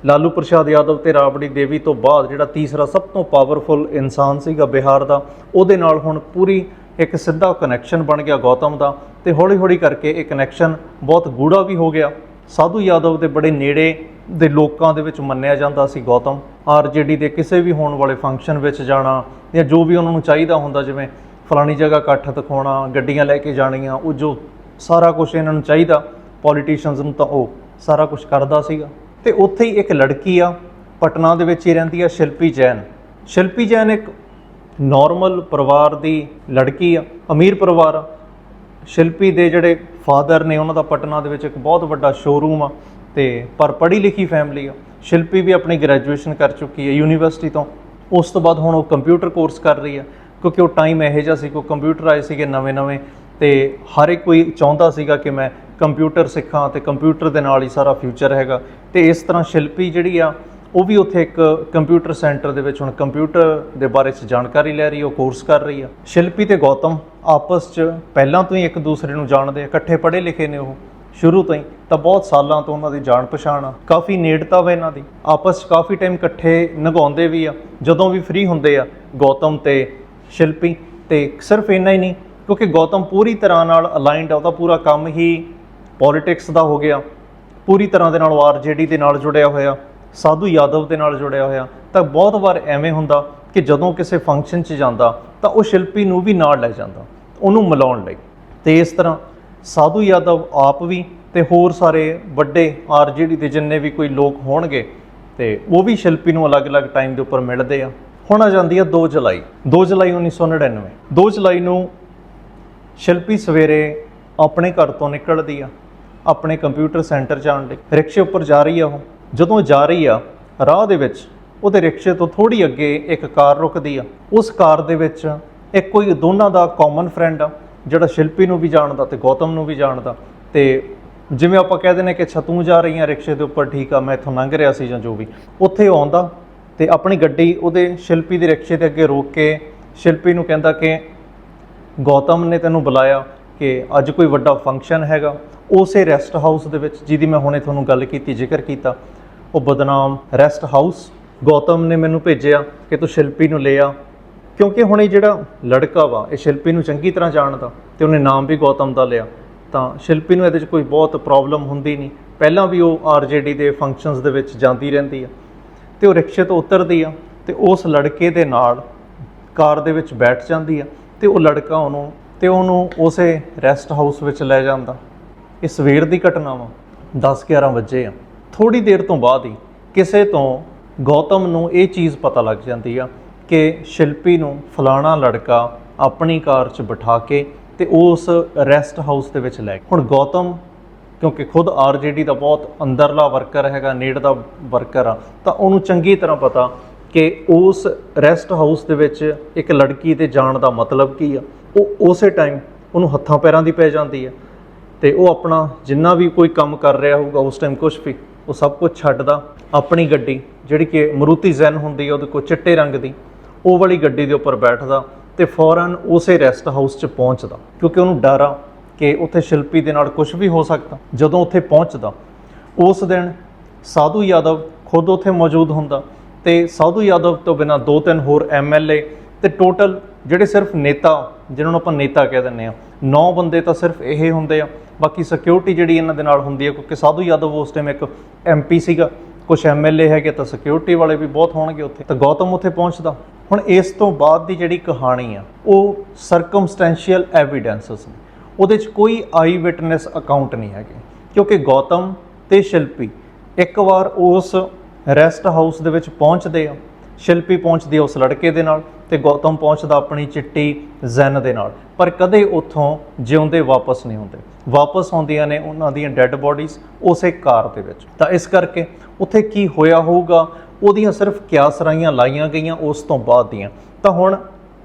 A: ਲਾਲੂ ਪ੍ਰਸ਼ਾਦ ਯਾਦਵ ਤੇ ਰਾਬੜੀ ਦੇਵੀ ਤੋਂ ਬਾਅਦ ਜਿਹੜਾ ਤੀਸਰਾ ਸਭ ਤੋਂ ਪਾਵਰਫੁਲ ਇਨਸਾਨ ਸੀਗਾ ਬਿਹਾਰ ਦਾ, ਉਹਦੇ ਨਾਲ ਹੁਣ ਪੂਰੀ ਇੱਕ ਸਿੱਧਾ ਕਨੈਕਸ਼ਨ ਬਣ ਗਿਆ ਗੌਤਮ ਦਾ ਤੇ ਹੌਲੀ ਹੌਲੀ ਕਰਕੇ ਇਹ ਕਨੈਕਸ਼ਨ ਬਹੁਤ ਗੂੜਾ ਵੀ ਹੋ ਗਿਆ। ਸਾਧੂ ਯਾਦਵ ਦੇ ਬੜੇ ਨੇੜੇ ਦੇ ਲੋਕਾਂ ਦੇ ਵਿੱਚ ਮੰਨਿਆ ਜਾਂਦਾ ਸੀ ਗੌਤਮ। ਆਰਜੇਡੀ ਦੇ ਕਿਸੇ ਵੀ ਹੋਣ ਵਾਲੇ ਫੰਕਸ਼ਨ ਵਿੱਚ ਜਾਣਾ ਜਾਂ ਜੋ ਵੀ ਉਹਨਾਂ ਨੂੰ ਚਾਹੀਦਾ ਹੁੰਦਾ, ਜਿਵੇਂ ਫਲਾਣੀ ਜਗ੍ਹਾ ਇਕੱਠ ਦਿਖਾਉਣਾ, ਗੱਡੀਆਂ ਲੈ ਕੇ ਜਾਣੀਆਂ, ਉਹ ਜੋ ਸਾਰਾ ਕੁਝ ਇਹਨਾਂ ਨੂੰ ਚਾਹੀਦਾ ਪੋਲੀਟੀਸ਼ੀਅਨਸ ਨੂੰ ਤਾਂ ਉਹ ਸਾਰਾ ਕੁਝ ਕਰਦਾ ਸੀਗਾ। ਤੇ ਉੱਥੇ ਹੀ ਇੱਕ ਲੜਕੀ ਆ, ਪਟਨਾ ਦੇ ਵਿੱਚ ਹੀ ਰਹਿੰਦੀ ਆ, ਸ਼ਿਲਪੀ ਜੈਨ। ਸ਼ਿਲਪੀ ਜੈਨ ਇੱਕ ਨਾਰਮਲ ਪਰਿਵਾਰ ਦੀ ਲੜਕੀ ਆ, ਅਮੀਰ ਪਰਿਵਾਰ ਆ। ਸ਼ਿਲਪੀ ਦੇ ਜਿਹੜੇ ਫਾਦਰ ਨੇ, ਉਹਨਾਂ ਦਾ ਪਟਨਾ ਦੇ ਵਿੱਚ ਇੱਕ ਬਹੁਤ ਵੱਡਾ ਸ਼ੋਰੂਮ ਆ ਤੇ ਪਰ ਪੜ੍ਹੀ ਲਿਖੀ ਫੈਮਿਲੀ ਆ। ਸ਼ਿਲਪੀ ਵੀ ਆਪਣੀ ਗ੍ਰੈਜੂਏਸ਼ਨ ਕਰ ਚੁੱਕੀ ਹੈ ਯੂਨੀਵਰਸਿਟੀ ਤੋਂ। ਉਸ ਤੋਂ ਬਾਅਦ ਹੁਣ ਉਹ ਕੰਪਿਊਟਰ ਕੋਰਸ ਕਰ ਰਹੀ ਆ ਕਿਉਂਕਿ ਉਹ ਟਾਈਮ ਇਹੋ ਜਿਹਾ ਸੀ ਕਿ ਕੰਪਿਊਟਰ ਆਏ ਸੀਗੇ ਨਵੇਂ-ਨਵੇਂ ਤੇ ਹਰ ਇੱਕ ਕੋਈ ਚਾਹੁੰਦਾ ਸੀਗਾ ਕਿ ਮੈਂ ਕੰਪਿਊਟਰ ਸਿੱਖਾਂ ਤੇ ਕੰਪਿਊਟਰ ਦੇ ਨਾਲ ਹੀ ਸਾਰਾ ਫਿਊਚਰ ਹੈਗਾ। ਤੇ ਇਸ ਤਰ੍ਹਾਂ ਸ਼ਿਲਪੀ ਜਿਹੜੀ ਆ ਉਹ ਵੀ ਉੱਥੇ ਇੱਕ ਕੰਪਿਊਟਰ ਸੈਂਟਰ ਦੇ ਵਿੱਚ ਹੁਣ ਕੰਪਿਊਟਰ ਦੇ ਬਾਰੇ ਚ ਜਾਣਕਾਰੀ ਲੈ ਰਹੀ ਹੈ, ਉਹ ਕੋਰਸ ਕਰ ਰਹੀ ਆ ਸ਼ਿਲਪੀ ਤੇ ਗੌਤਮ ਆਪਸ ਚ ਪਹਿਲਾਂ ਤੋਂ ਹੀ ਇੱਕ ਦੂਸਰੇ ਨੂੰ ਜਾਣਦੇ ਆ, ਇਕੱਠੇ ਪੜ੍ਹੇ ਲਿਖੇ ਨੇ ਉਹ, ਸ਼ੁਰੂ ਤੋਂ ਹੀ, ਤਾਂ ਬਹੁਤ ਸਾਲਾਂ ਤੋਂ ਉਹਨਾਂ ਦੀ ਜਾਣ ਪਛਾਣ ਆ। ਕਾਫੀ ਨੇੜਤਾ ਵਾ ਇਹਨਾਂ ਦੀ, ਆਪਸ ਚ ਕਾਫੀ ਟਾਈਮ ਇਕੱਠੇ ਨਗਾਉਂਦੇ ਵੀ ਆ, ਜਦੋਂ ਵੀ ਫ੍ਰੀ ਹੁੰਦੇ ਆ, ਗੌਤਮ ਤੇ ਸ਼ਿਲਪੀ, ਤੇ ਸਿਰਫ ਇੰਨਾ ਹੀ ਨਹੀਂ, ਕਿਉਂਕਿ ਗੌਤਮ ਪੂਰੀ ਤਰ੍ਹਾਂ ਨਾਲ ਅਲਾਈਨਡ ਆ, ਉਹਦਾ ਪੂਰਾ ਕੰਮ ਹੀ ਪੋਲਿਟਿਕਸ ਦਾ ਹੋ ਗਿਆ। ਪੂਰੀ ਤਰ੍ਹਾਂ ਦੇ ਨਾਲ ਆਰਜੇਡੀ ਦੇ ਨਾਲ ਜੁੜਿਆ ਹੋਇਆ। ਸਾਧੂ ਯਾਦਵ ਦੇ ਨਾਲ ਜੁੜਿਆ ਹੋਇਆ, ਤਾਂ ਬਹੁਤ ਵਾਰ ਐਵੇਂ ਹੁੰਦਾ ਕਿ ਜਦੋਂ ਕਿਸੇ ਫੰਕਸ਼ਨ 'ਚ ਜਾਂਦਾ, ਤਾਂ ਉਹ ਸ਼ਿਲਪੀ ਨੂੰ ਵੀ ਨਾਲ ਲੈ ਜਾਂਦਾ, ਉਹਨੂੰ ਮਿਲਾਉਣ ਲਈ। ਤੇ ਇਸ ਤਰ੍ਹਾਂ ਸਾਧੂ ਯਾਦਵ ਆਪ ਵੀ ਤੇ ਹੋਰ ਸਾਰੇ ਵੱਡੇ ਆਰਜੇਡੀ ਦੇ ਜਿੰਨੇ ਵੀ ਕੋਈ ਲੋਕ ਹੋਣਗੇ, ਤੇ ਉਹ ਵੀ ਸ਼ਿਲਪੀ ਨੂੰ ਅਲੱਗ-ਅਲੱਗ ਟਾਈਮ ਦੇ ਉੱਪਰ ਮਿਲਦੇ ਆ। ਹੁਣ ਆ ਜਾਂਦੀ ਆ 2 ਜੁਲਾਈ 2 ਜੁਲਾਈ 1999 2 ਜੁਲਾਈ ਨੂੰ ਸ਼ਿਲਪੀ ਸਵੇਰੇ ਆਪਣੇ ਘਰ ਤੋਂ ਨਿਕਲਦੀ ਆ, ਆਪਣੇ ਕੰਪਿਊਟਰ ਸੈਂਟਰ ਜਾਣ ਲਈ। ਰਿਕਸ਼ੇ ਉੱਪਰ ਜਾ ਰਹੀ ਆ ਉਹ। ਜਦੋਂ ਜਾ ਰਹੀ ਆ, ਰਾਹ ਦੇ ਵਿੱਚ, ਉਹਦੇ ਰਿਕਸ਼ੇ ਤੋਂ ਥੋੜੀ ਅੱਗੇ ਇੱਕ ਕਾਰ ਰੁਕਦੀ ਆ। ਉਸ ਕਾਰ ਦੇ ਵਿੱਚ ਇੱਕ ਕੋਈ ਦੋਨਾਂ ਦਾ ਕਾਮਨ ਫਰੈਂਡ ਆ, ਜਿਹੜਾ ਸ਼ਿਲਪੀ ਨੂੰ ਵੀ ਜਾਣਦਾ ਤੇ ਗੌਤਮ ਨੂੰ ਵੀ ਜਾਣਦਾ। ਤੇ ਜਿਵੇਂ ਆਪਾਂ ਕਹਿ ਦਿੰਦੇ ਕਿ ਅੱਛਾ, ਤੂੰ ਜਾ ਰਹੀ ਆ ਰਿਕਸ਼ੇ ਦੇ ਉੱਪਰ, ਠੀਕ ਆ, ਮੈਂ ਇੱਥੋਂ ਲੰਘ ਰਿਹਾ ਸੀ ਜਾਂ ਜੋ ਵੀ। ਉੱਥੇ ਆਉਂਦਾ ਤੇ ਆਪਣੀ ਗੱਡੀ ਉਹਦੇ ਸ਼ਿਲਪੀ ਦੇ ਰਿਕਸ਼ੇ ਦੇ ਅੱਗੇ ਰੋਕ ਕੇ ਸ਼ਿਲਪੀ ਨੂੰ ਕਹਿੰਦਾ ਕਿ ਗੌਤਮ ਨੇ ਤੈਨੂੰ ਬੁਲਾਇਆ ਕਿ ਅੱਜ ਕੋਈ ਵੱਡਾ ਫੰਕਸ਼ਨ ਹੈਗਾ। ਉਸੇ ਰੈਸਟ ਹਾਊਸ ਦੇ ਵਿੱਚ, ਜਿਹਦੀ ਮੈਂ ਹੁਣੇ ਤੁਹਾਨੂੰ ਗੱਲ ਕੀਤੀ, ਜ਼ਿਕਰ ਕੀਤਾ। ਉਹ ਬਦਨਾਮ ਰੈਸਟ ਹਾਊਸ ਗੌਤਮ ਨੇ ਮੈਨੂੰ ਭੇਜਿਆ ਕਿ ਤੂੰ ਸ਼ਿਲਪੀ ਨੂੰ ਲੈ ਆ। ਕਿਉਂਕਿ ਹੁਣ ਇਹ ਜਿਹੜਾ ਲੜਕਾ ਵਾ, ਇਹ ਸ਼ਿਲਪੀ ਨੂੰ ਚੰਗੀ ਤਰ੍ਹਾਂ ਜਾਣਦਾ ਤੇ ਉਹਨੇ ਨਾਮ ਵੀ ਗੌਤਮ ਦਾ ਲਿਆ। ਤਾਂ ਸ਼ਿਲਪੀ ਨੂੰ ਇਹਦੇ 'ਚ ਕੋਈ ਬਹੁਤ ਪ੍ਰੋਬਲਮ ਹੁੰਦੀ ਨਹੀਂ। ਪਹਿਲਾਂ ਵੀ ਉਹ ਆਰਜੇਡੀ ਦੇ ਫੰਕਸ਼ਨਸ ਦੇ ਵਿੱਚ ਜਾਂਦੀ ਰਹਿੰਦੀ ਆ। ਤੇ ਉਹ ਰਿਕਸ਼ੇ ਤੋਂ ਉਤਰਦੀ ਆ ਤੇ ਉਸ ਲੜਕੇ ਦੇ ਨਾਲ ਕਾਰ ਦੇ ਵਿੱਚ ਬੈਠ ਜਾਂਦੀ ਆ ਤੇ ਉਹ ਲੜਕਾ ਉਹਨੂੰ ਤੇ ਉਹਨੂੰ ਉਸੇ ਰੈਸਟ ਹਾਊਸ ਵਿੱਚ ਲੈ ਜਾਂਦਾ। ਇਹ ਸਵੇਰ ਦੀ ਘਟਨਾ ਵਾ 10-11 ਵਜੇ ਆ। ਥੋੜੀ ਦੇਰ ਤੋਂ ਬਾਅਦ ਹੀ ਕਿਸੇ ਤੋਂ ਗੌਤਮ ਨੂੰ ਇਹ ਚੀਜ਼ ਪਤਾ ਲੱਗ ਜਾਂਦੀ ਆ ਕਿ ਸ਼ਿਲਪੀ ਨੂੰ ਫਲਾਣਾ ਲੜਕਾ ਆਪਣੀ ਕਾਰ 'ਚ ਬਿਠਾ ਕੇ ਤੇ ਉਸ ਰੈਸਟ ਹਾਊਸ ਦੇ ਵਿੱਚ ਲੈ ਗਿਆ ਹੁਣ ਗੌਤਮ, ਕਿਉਂਕਿ ਖੁਦ ਆਰਜੇਡੀ ਦਾ ਬਹੁਤ ਅੰਦਰਲਾ ਵਰਕਰ ਹੈਗਾ, ਨੇੜ ਦਾ ਵਰਕਰ ਆ, ਤਾਂ ਉਹਨੂੰ ਚੰਗੀ ਤਰ੍ਹਾਂ ਪਤਾ ਕਿ ਉਸ ਰੈਸਟ ਹਾਊਸ ਦੇ ਵਿੱਚ ਇੱਕ ਲੜਕੀ ਦੇ ਜਾਣ ਦਾ ਮਤਲਬ ਕੀ ਆ। ਉਹ ਉਸੇ ਟਾਈਮ ਉਹਨੂੰ ਹੱਥਾਂ ਪੈਰਾਂ ਦੀ ਪੈ ਜਾਂਦੀ ਆ ਤੇ ਉਹ ਆਪਣਾ ਜਿੰਨਾ ਵੀ ਕੋਈ ਕੰਮ ਕਰ ਰਿਹਾ ਹੋਊਗਾ, ਉਸ ਟਾਈਮ ਕੁਝ ਵੀ ਉਹ ਸਭ ਕੁਝ ਛੱਡਦਾ ਆਪਣੀ ਗੱਡੀ, ਜਿਹੜੀ ਕਿ ਮਰੂਤੀ ਜ਼ੈਨ ਹੁੰਦੀ ਹੈ, ਉਹਦੇ ਕੋਲ ਚਿੱਟੇ ਰੰਗ ਦੀ, ਉਹ ਵਾਲੀ ਗੱਡੀ ਦੇ ਉੱਪਰ ਬੈਠਦਾ ਤੇ ਫੌਰਨ ਉਸੇ ਰੈਸਟ ਹਾਊਸ 'ਚ ਪਹੁੰਚਦਾ, ਕਿਉਂਕਿ ਉਹਨੂੰ ਡਰ ਆ ਕਿ ਉੱਥੇ ਸ਼ਿਲਪੀ ਦੇ ਨਾਲ ਕੁਝ ਵੀ ਹੋ ਸਕਦਾ। ਜਦੋਂ ਉੱਥੇ ਪਹੁੰਚਦਾ, ਉਸ ਦਿਨ ਸਾਧੂ ਯਾਦਵ ਖੁਦ ਉੱਥੇ ਮੌਜੂਦ ਹੁੰਦਾ ਤੇ ਸਾਧੂ ਯਾਦਵ ਤੋਂ ਬਿਨਾ ਦੋ ਤਿੰਨ ਹੋਰ ਐਮਐਲਏ ਤੇ ਟੋਟਲ ਜਿਹੜੇ ਸਿਰਫ ਨੇਤਾ ਜਿਨ੍ਹਾਂ ਨੂੰ ਆਪਾਂ ਨੇਤਾ ਕਹਿ ਦਿੰਦੇ ਆ ਨੌ ਬੰਦੇ ਤਾਂ ਸਿਰਫ ਇਹ ਹੁੰਦੇ ਆ ਬਾਕੀ ਸਿਕਿਉਰਿਟੀ ਜਿਹੜੀ ਇਹਨਾਂ ਦੇ ਨਾਲ ਹੁੰਦੀ ਹੈ, ਕਿਉਂਕਿ ਸਾਧੂ ਯਾਦਵ ਉਸ ਟਾਈਮ ਇੱਕ ਐਮਪੀ ਸੀਗਾ ਕੁਝ ਐਮਐਲਏ ਹੈਗੇ ਤਾਂ ਸਿਕਿਉਰਿਟੀ ਵਾਲੇ ਵੀ ਬਹੁਤ ਹੋਣਗੇ ਉੱਥੇ। ਤਾਂ ਗੌਤਮ ਉੱਥੇ ਪਹੁੰਚਦਾ। ਹੁਣ ਇਸ ਤੋਂ ਬਾਅਦ ਦੀ ਜਿਹੜੀ ਕਹਾਣੀ ਆ, ਉਹ ਸਰਕਮਸਟੈਂਸ਼ੀਅਲ ਐਵੀਡੈਂਸਸ ਨੇ। ਉਹਦੇ 'ਚ ਕੋਈ ਆਈ ਵਿਟਨੈਸ ਅਕਾਊਂਟ ਨਹੀਂ ਹੈਗੇ। ਕਿਉਂਕਿ ਗੌਤਮ ਤੇ ਸ਼ਿਲਪੀ ਇੱਕ ਵਾਰ ਉਸ ਰੈਸਟ ਹਾਊਸ ਦੇ ਵਿੱਚ ਪਹੁੰਚਦੇ ਆ। ਸ਼ਿਲਪੀ ਪਹੁੰਚਦੀ ਆ ਉਸ ਲੜਕੇ ਦੇ ਨਾਲ। ਤੇ ਗੌਤਮ ਪਹੁੰਚਦਾ ਆਪਣੀ ਚਿੱਟੀ ਜ਼ੈਨ ਦੇ ਨਾਲ। ਪਰ ਕਦੇ ਉੱਥੋਂ ਜਿਉਂਦੇ ਵਾਪਸ ਨਹੀਂ ਹੁੰਦੇ। ਵਾਪਸ ਆਉਂਦੀਆਂ ਨੇ ਉਹਨਾਂ ਦੀਆਂ ਡੈੱਡ ਬੋਡੀਜ਼ ਉਸੇ ਕਾਰ ਦੇ ਵਿੱਚ। ਤਾਂ ਇਸ ਕਰਕੇ ਉੱਥੇ ਕੀ ਹੋਇਆ ਹੋਊਗਾ? ਉਹਦੀਆਂ ਸਿਰਫ ਕਿਆਸਰਾਈਆਂ ਲਾਈਆਂ ਗਈਆਂ ਉਸ ਤੋਂ ਬਾਅਦ ਦੀਆਂ। ਤਾਂ ਹੁਣ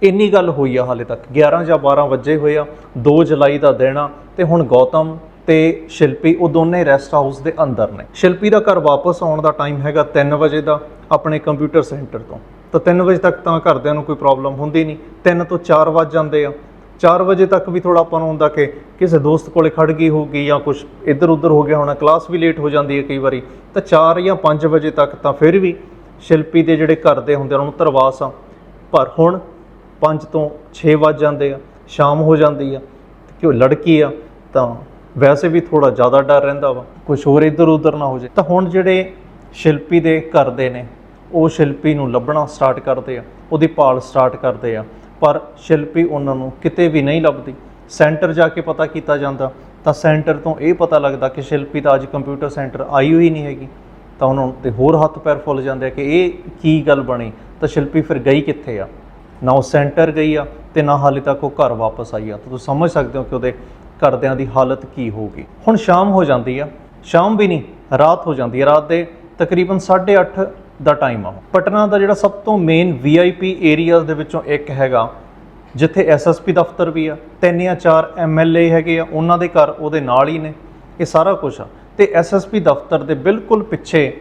A: ਇੰਨੀ ਗੱਲ ਹੋਈ ਆ ਹਾਲੇ ਤੱਕ। 11 ਜਾਂ 12 ਵਜੇ ਹੋਏ ਆ 2 ਜੁਲਾਈ ਦਾ ਦਿਨ ਆ ਤੇ ਹੁਣ ਗੌਤਮ ਤੇ ਸ਼ਿਲਪੀ, ਉਹ ਦੋਨੇ ਰੈਸਟ ਹਾਊਸ ਦੇ ਅੰਦਰ ਨੇ। ਸ਼ਿਲਪੀ ਦਾ ਘਰ ਵਾਪਸ ਆਉਣ ਦਾ ਟਾਈਮ ਹੈਗਾ 3 ਵਜੇ ਦਾ ਆਪਣੇ ਕੰਪਿਊਟਰ ਸੈਂਟਰ ਤੋਂ। ਤਾਂ 3 ਵਜੇ ਤੱਕ ਤਾਂ ਘਰਦਿਆਂ ਨੂੰ ਕੋਈ ਪ੍ਰੋਬਲਮ ਹੁੰਦੀ ਨਹੀਂ। 3 ਤੋਂ 4 ਵਜ ਜਾਂਦੇ ਆ। 4 ਵਜੇ ਤੱਕ ਵੀ ਥੋੜਾ ਆਪਾਂ ਨੂੰ ਹੁੰਦਾ ਕਿ ਕਿਸੇ ਦੋਸਤ ਕੋਲੇ ਖੜ ਗਈ ਹੋਊਗੀ ਜਾਂ ਕੁਝ ਇੱਧਰ ਉੱਧਰ ਹੋ ਗਿਆ ਹੋਣਾ ਕਲਾਸ ਵੀ ਲੇਟ ਹੋ ਜਾਂਦੀ ਹੈ ਕਈ ਵਾਰੀ। ਤਾਂ 4 ਜਾਂ 5 ਵਜੇ ਤੱਕ ਤਾਂ ਫਿਰ ਵੀ ਸ਼ਿਲਪੀ ਦੇ ਜਿਹੜੇ ਘਰ ਦੇ ਹੁੰਦੇ ਉਹਨਾਂ ਨੂੰ ਧਰਵਾਸ ਆ। ਪਰ ਹੁਣ 5 ਤੋਂ 6 ਵਜ ਜਾਂਦੇ ਆ, ਸ਼ਾਮ ਹੋ ਜਾਂਦੀ ਆ ਕਿ ਉਹ ਲੜਕੀ ਆ, ਤਾਂ ਵੈਸੇ ਵੀ ਥੋੜਾ ਜ਼ਿਆਦਾ ਡਰ ਰਹਿੰਦਾ ਵਾ। ਕੁਝ ਹੋਰ ਇੱਧਰ ਉੱਧਰ ਨਾ ਹੋ ਜਾਏ। ਤਾਂ ਹੁਣ ਜਿਹੜੇ ਸ਼ਿਲਪੀ ਦੇ ਘਰ ਦੇ ਨੇ ਉਹ ਸ਼ਿਲਪੀ ਨੂੰ ਲੱਭਣਾ ਸਟਾਰਟ ਕਰਦੇ ਆ, ਉਹਦੀ ਭਾਲ ਸਟਾਰਟ ਕਰਦੇ ਆ। ਪਰ ਸ਼ਿਲਪੀ ਉਹਨਾਂ ਨੂੰ ਕਿਤੇ ਵੀ ਨਹੀਂ ਲੱਭਦੀ। ਸੈਂਟਰ ਜਾ ਕੇ ਪਤਾ ਕੀਤਾ ਜਾਂਦਾ, ਤਾਂ ਸੈਂਟਰ ਤੋਂ ਇਹ ਪਤਾ ਲੱਗਦਾ ਕਿ ਸ਼ਿਲਪੀ ਤਾਂ ਅੱਜ ਕੰਪਿਊਟਰ ਸੈਂਟਰ ਆਈ ਹੋਈ ਨਹੀਂ ਹੈਗੀ। ਤਾਂ ਉਹਨਾਂ ਤੇ ਹੋਰ ਹੱਥ ਪੈਰ ਫੁੱਲ ਜਾਂਦੇ ਆ ਕਿ ਇਹ ਕੀ ਗੱਲ ਬਣੀ, ਤਾਂ ਸ਼ਿਲਪੀ ਫਿਰ ਗਈ ਕਿੱਥੇ ਆ? ਨਾ ਉਹ ਸੈਂਟਰ ਗਈ ਆ ਤੇ ਨਾ ਹਾਲੇ ਤੱਕ ਉਹ ਘਰ ਵਾਪਸ ਆਈ ਆ। ਤਾਂ ਤੁਸੀਂ ਸਮਝ ਸਕਦੇ ਹੋ ਕਿ ਉਹਦੇ ਘਰਦਿਆਂ ਦੀ ਹਾਲਤ ਕੀ ਹੋਊਗੀ। ਹੁਣ ਸ਼ਾਮ ਹੋ ਜਾਂਦੀ ਆ, ਸ਼ਾਮ ਵੀ ਨਹੀਂ, ਰਾਤ ਹੋ ਜਾਂਦੀ ਹੈ ਰਾਤ ਦੇ ਤਕਰੀਬਨ 8:30 ਦਾ ਟਾਈਮ ਆ। ਪਟਨਾ ਦਾ ਜਿਹੜਾ ਸਭ ਤੋਂ ਮੇਨ ਵੀਆਈਪੀ ਏਰੀਆਜ਼ ਦੇ ਵਿੱਚੋਂ ਇੱਕ ਹੈਗਾ, ਜਿੱਥੇ ਐਸਐਸਪੀ ਦਫ਼ਤਰ ਵੀ ਆ, ਤਿੰਨ ਜਾਂ ਚਾਰ ਐਮਐਲਏ ਹੈਗੇ ਆ, ਉਹਨਾਂ ਦੇ ਘਰ ਉਹਦੇ ਨਾਲ ਹੀ ਨੇ, ਇਹ ਸਾਰਾ ਕੁਝ ਆ। ਤੇ ਐਸਐਸਪੀ ਦਫ਼ਤਰ ਦੇ ਬਿਲਕੁਲ ਪਿੱਛੇ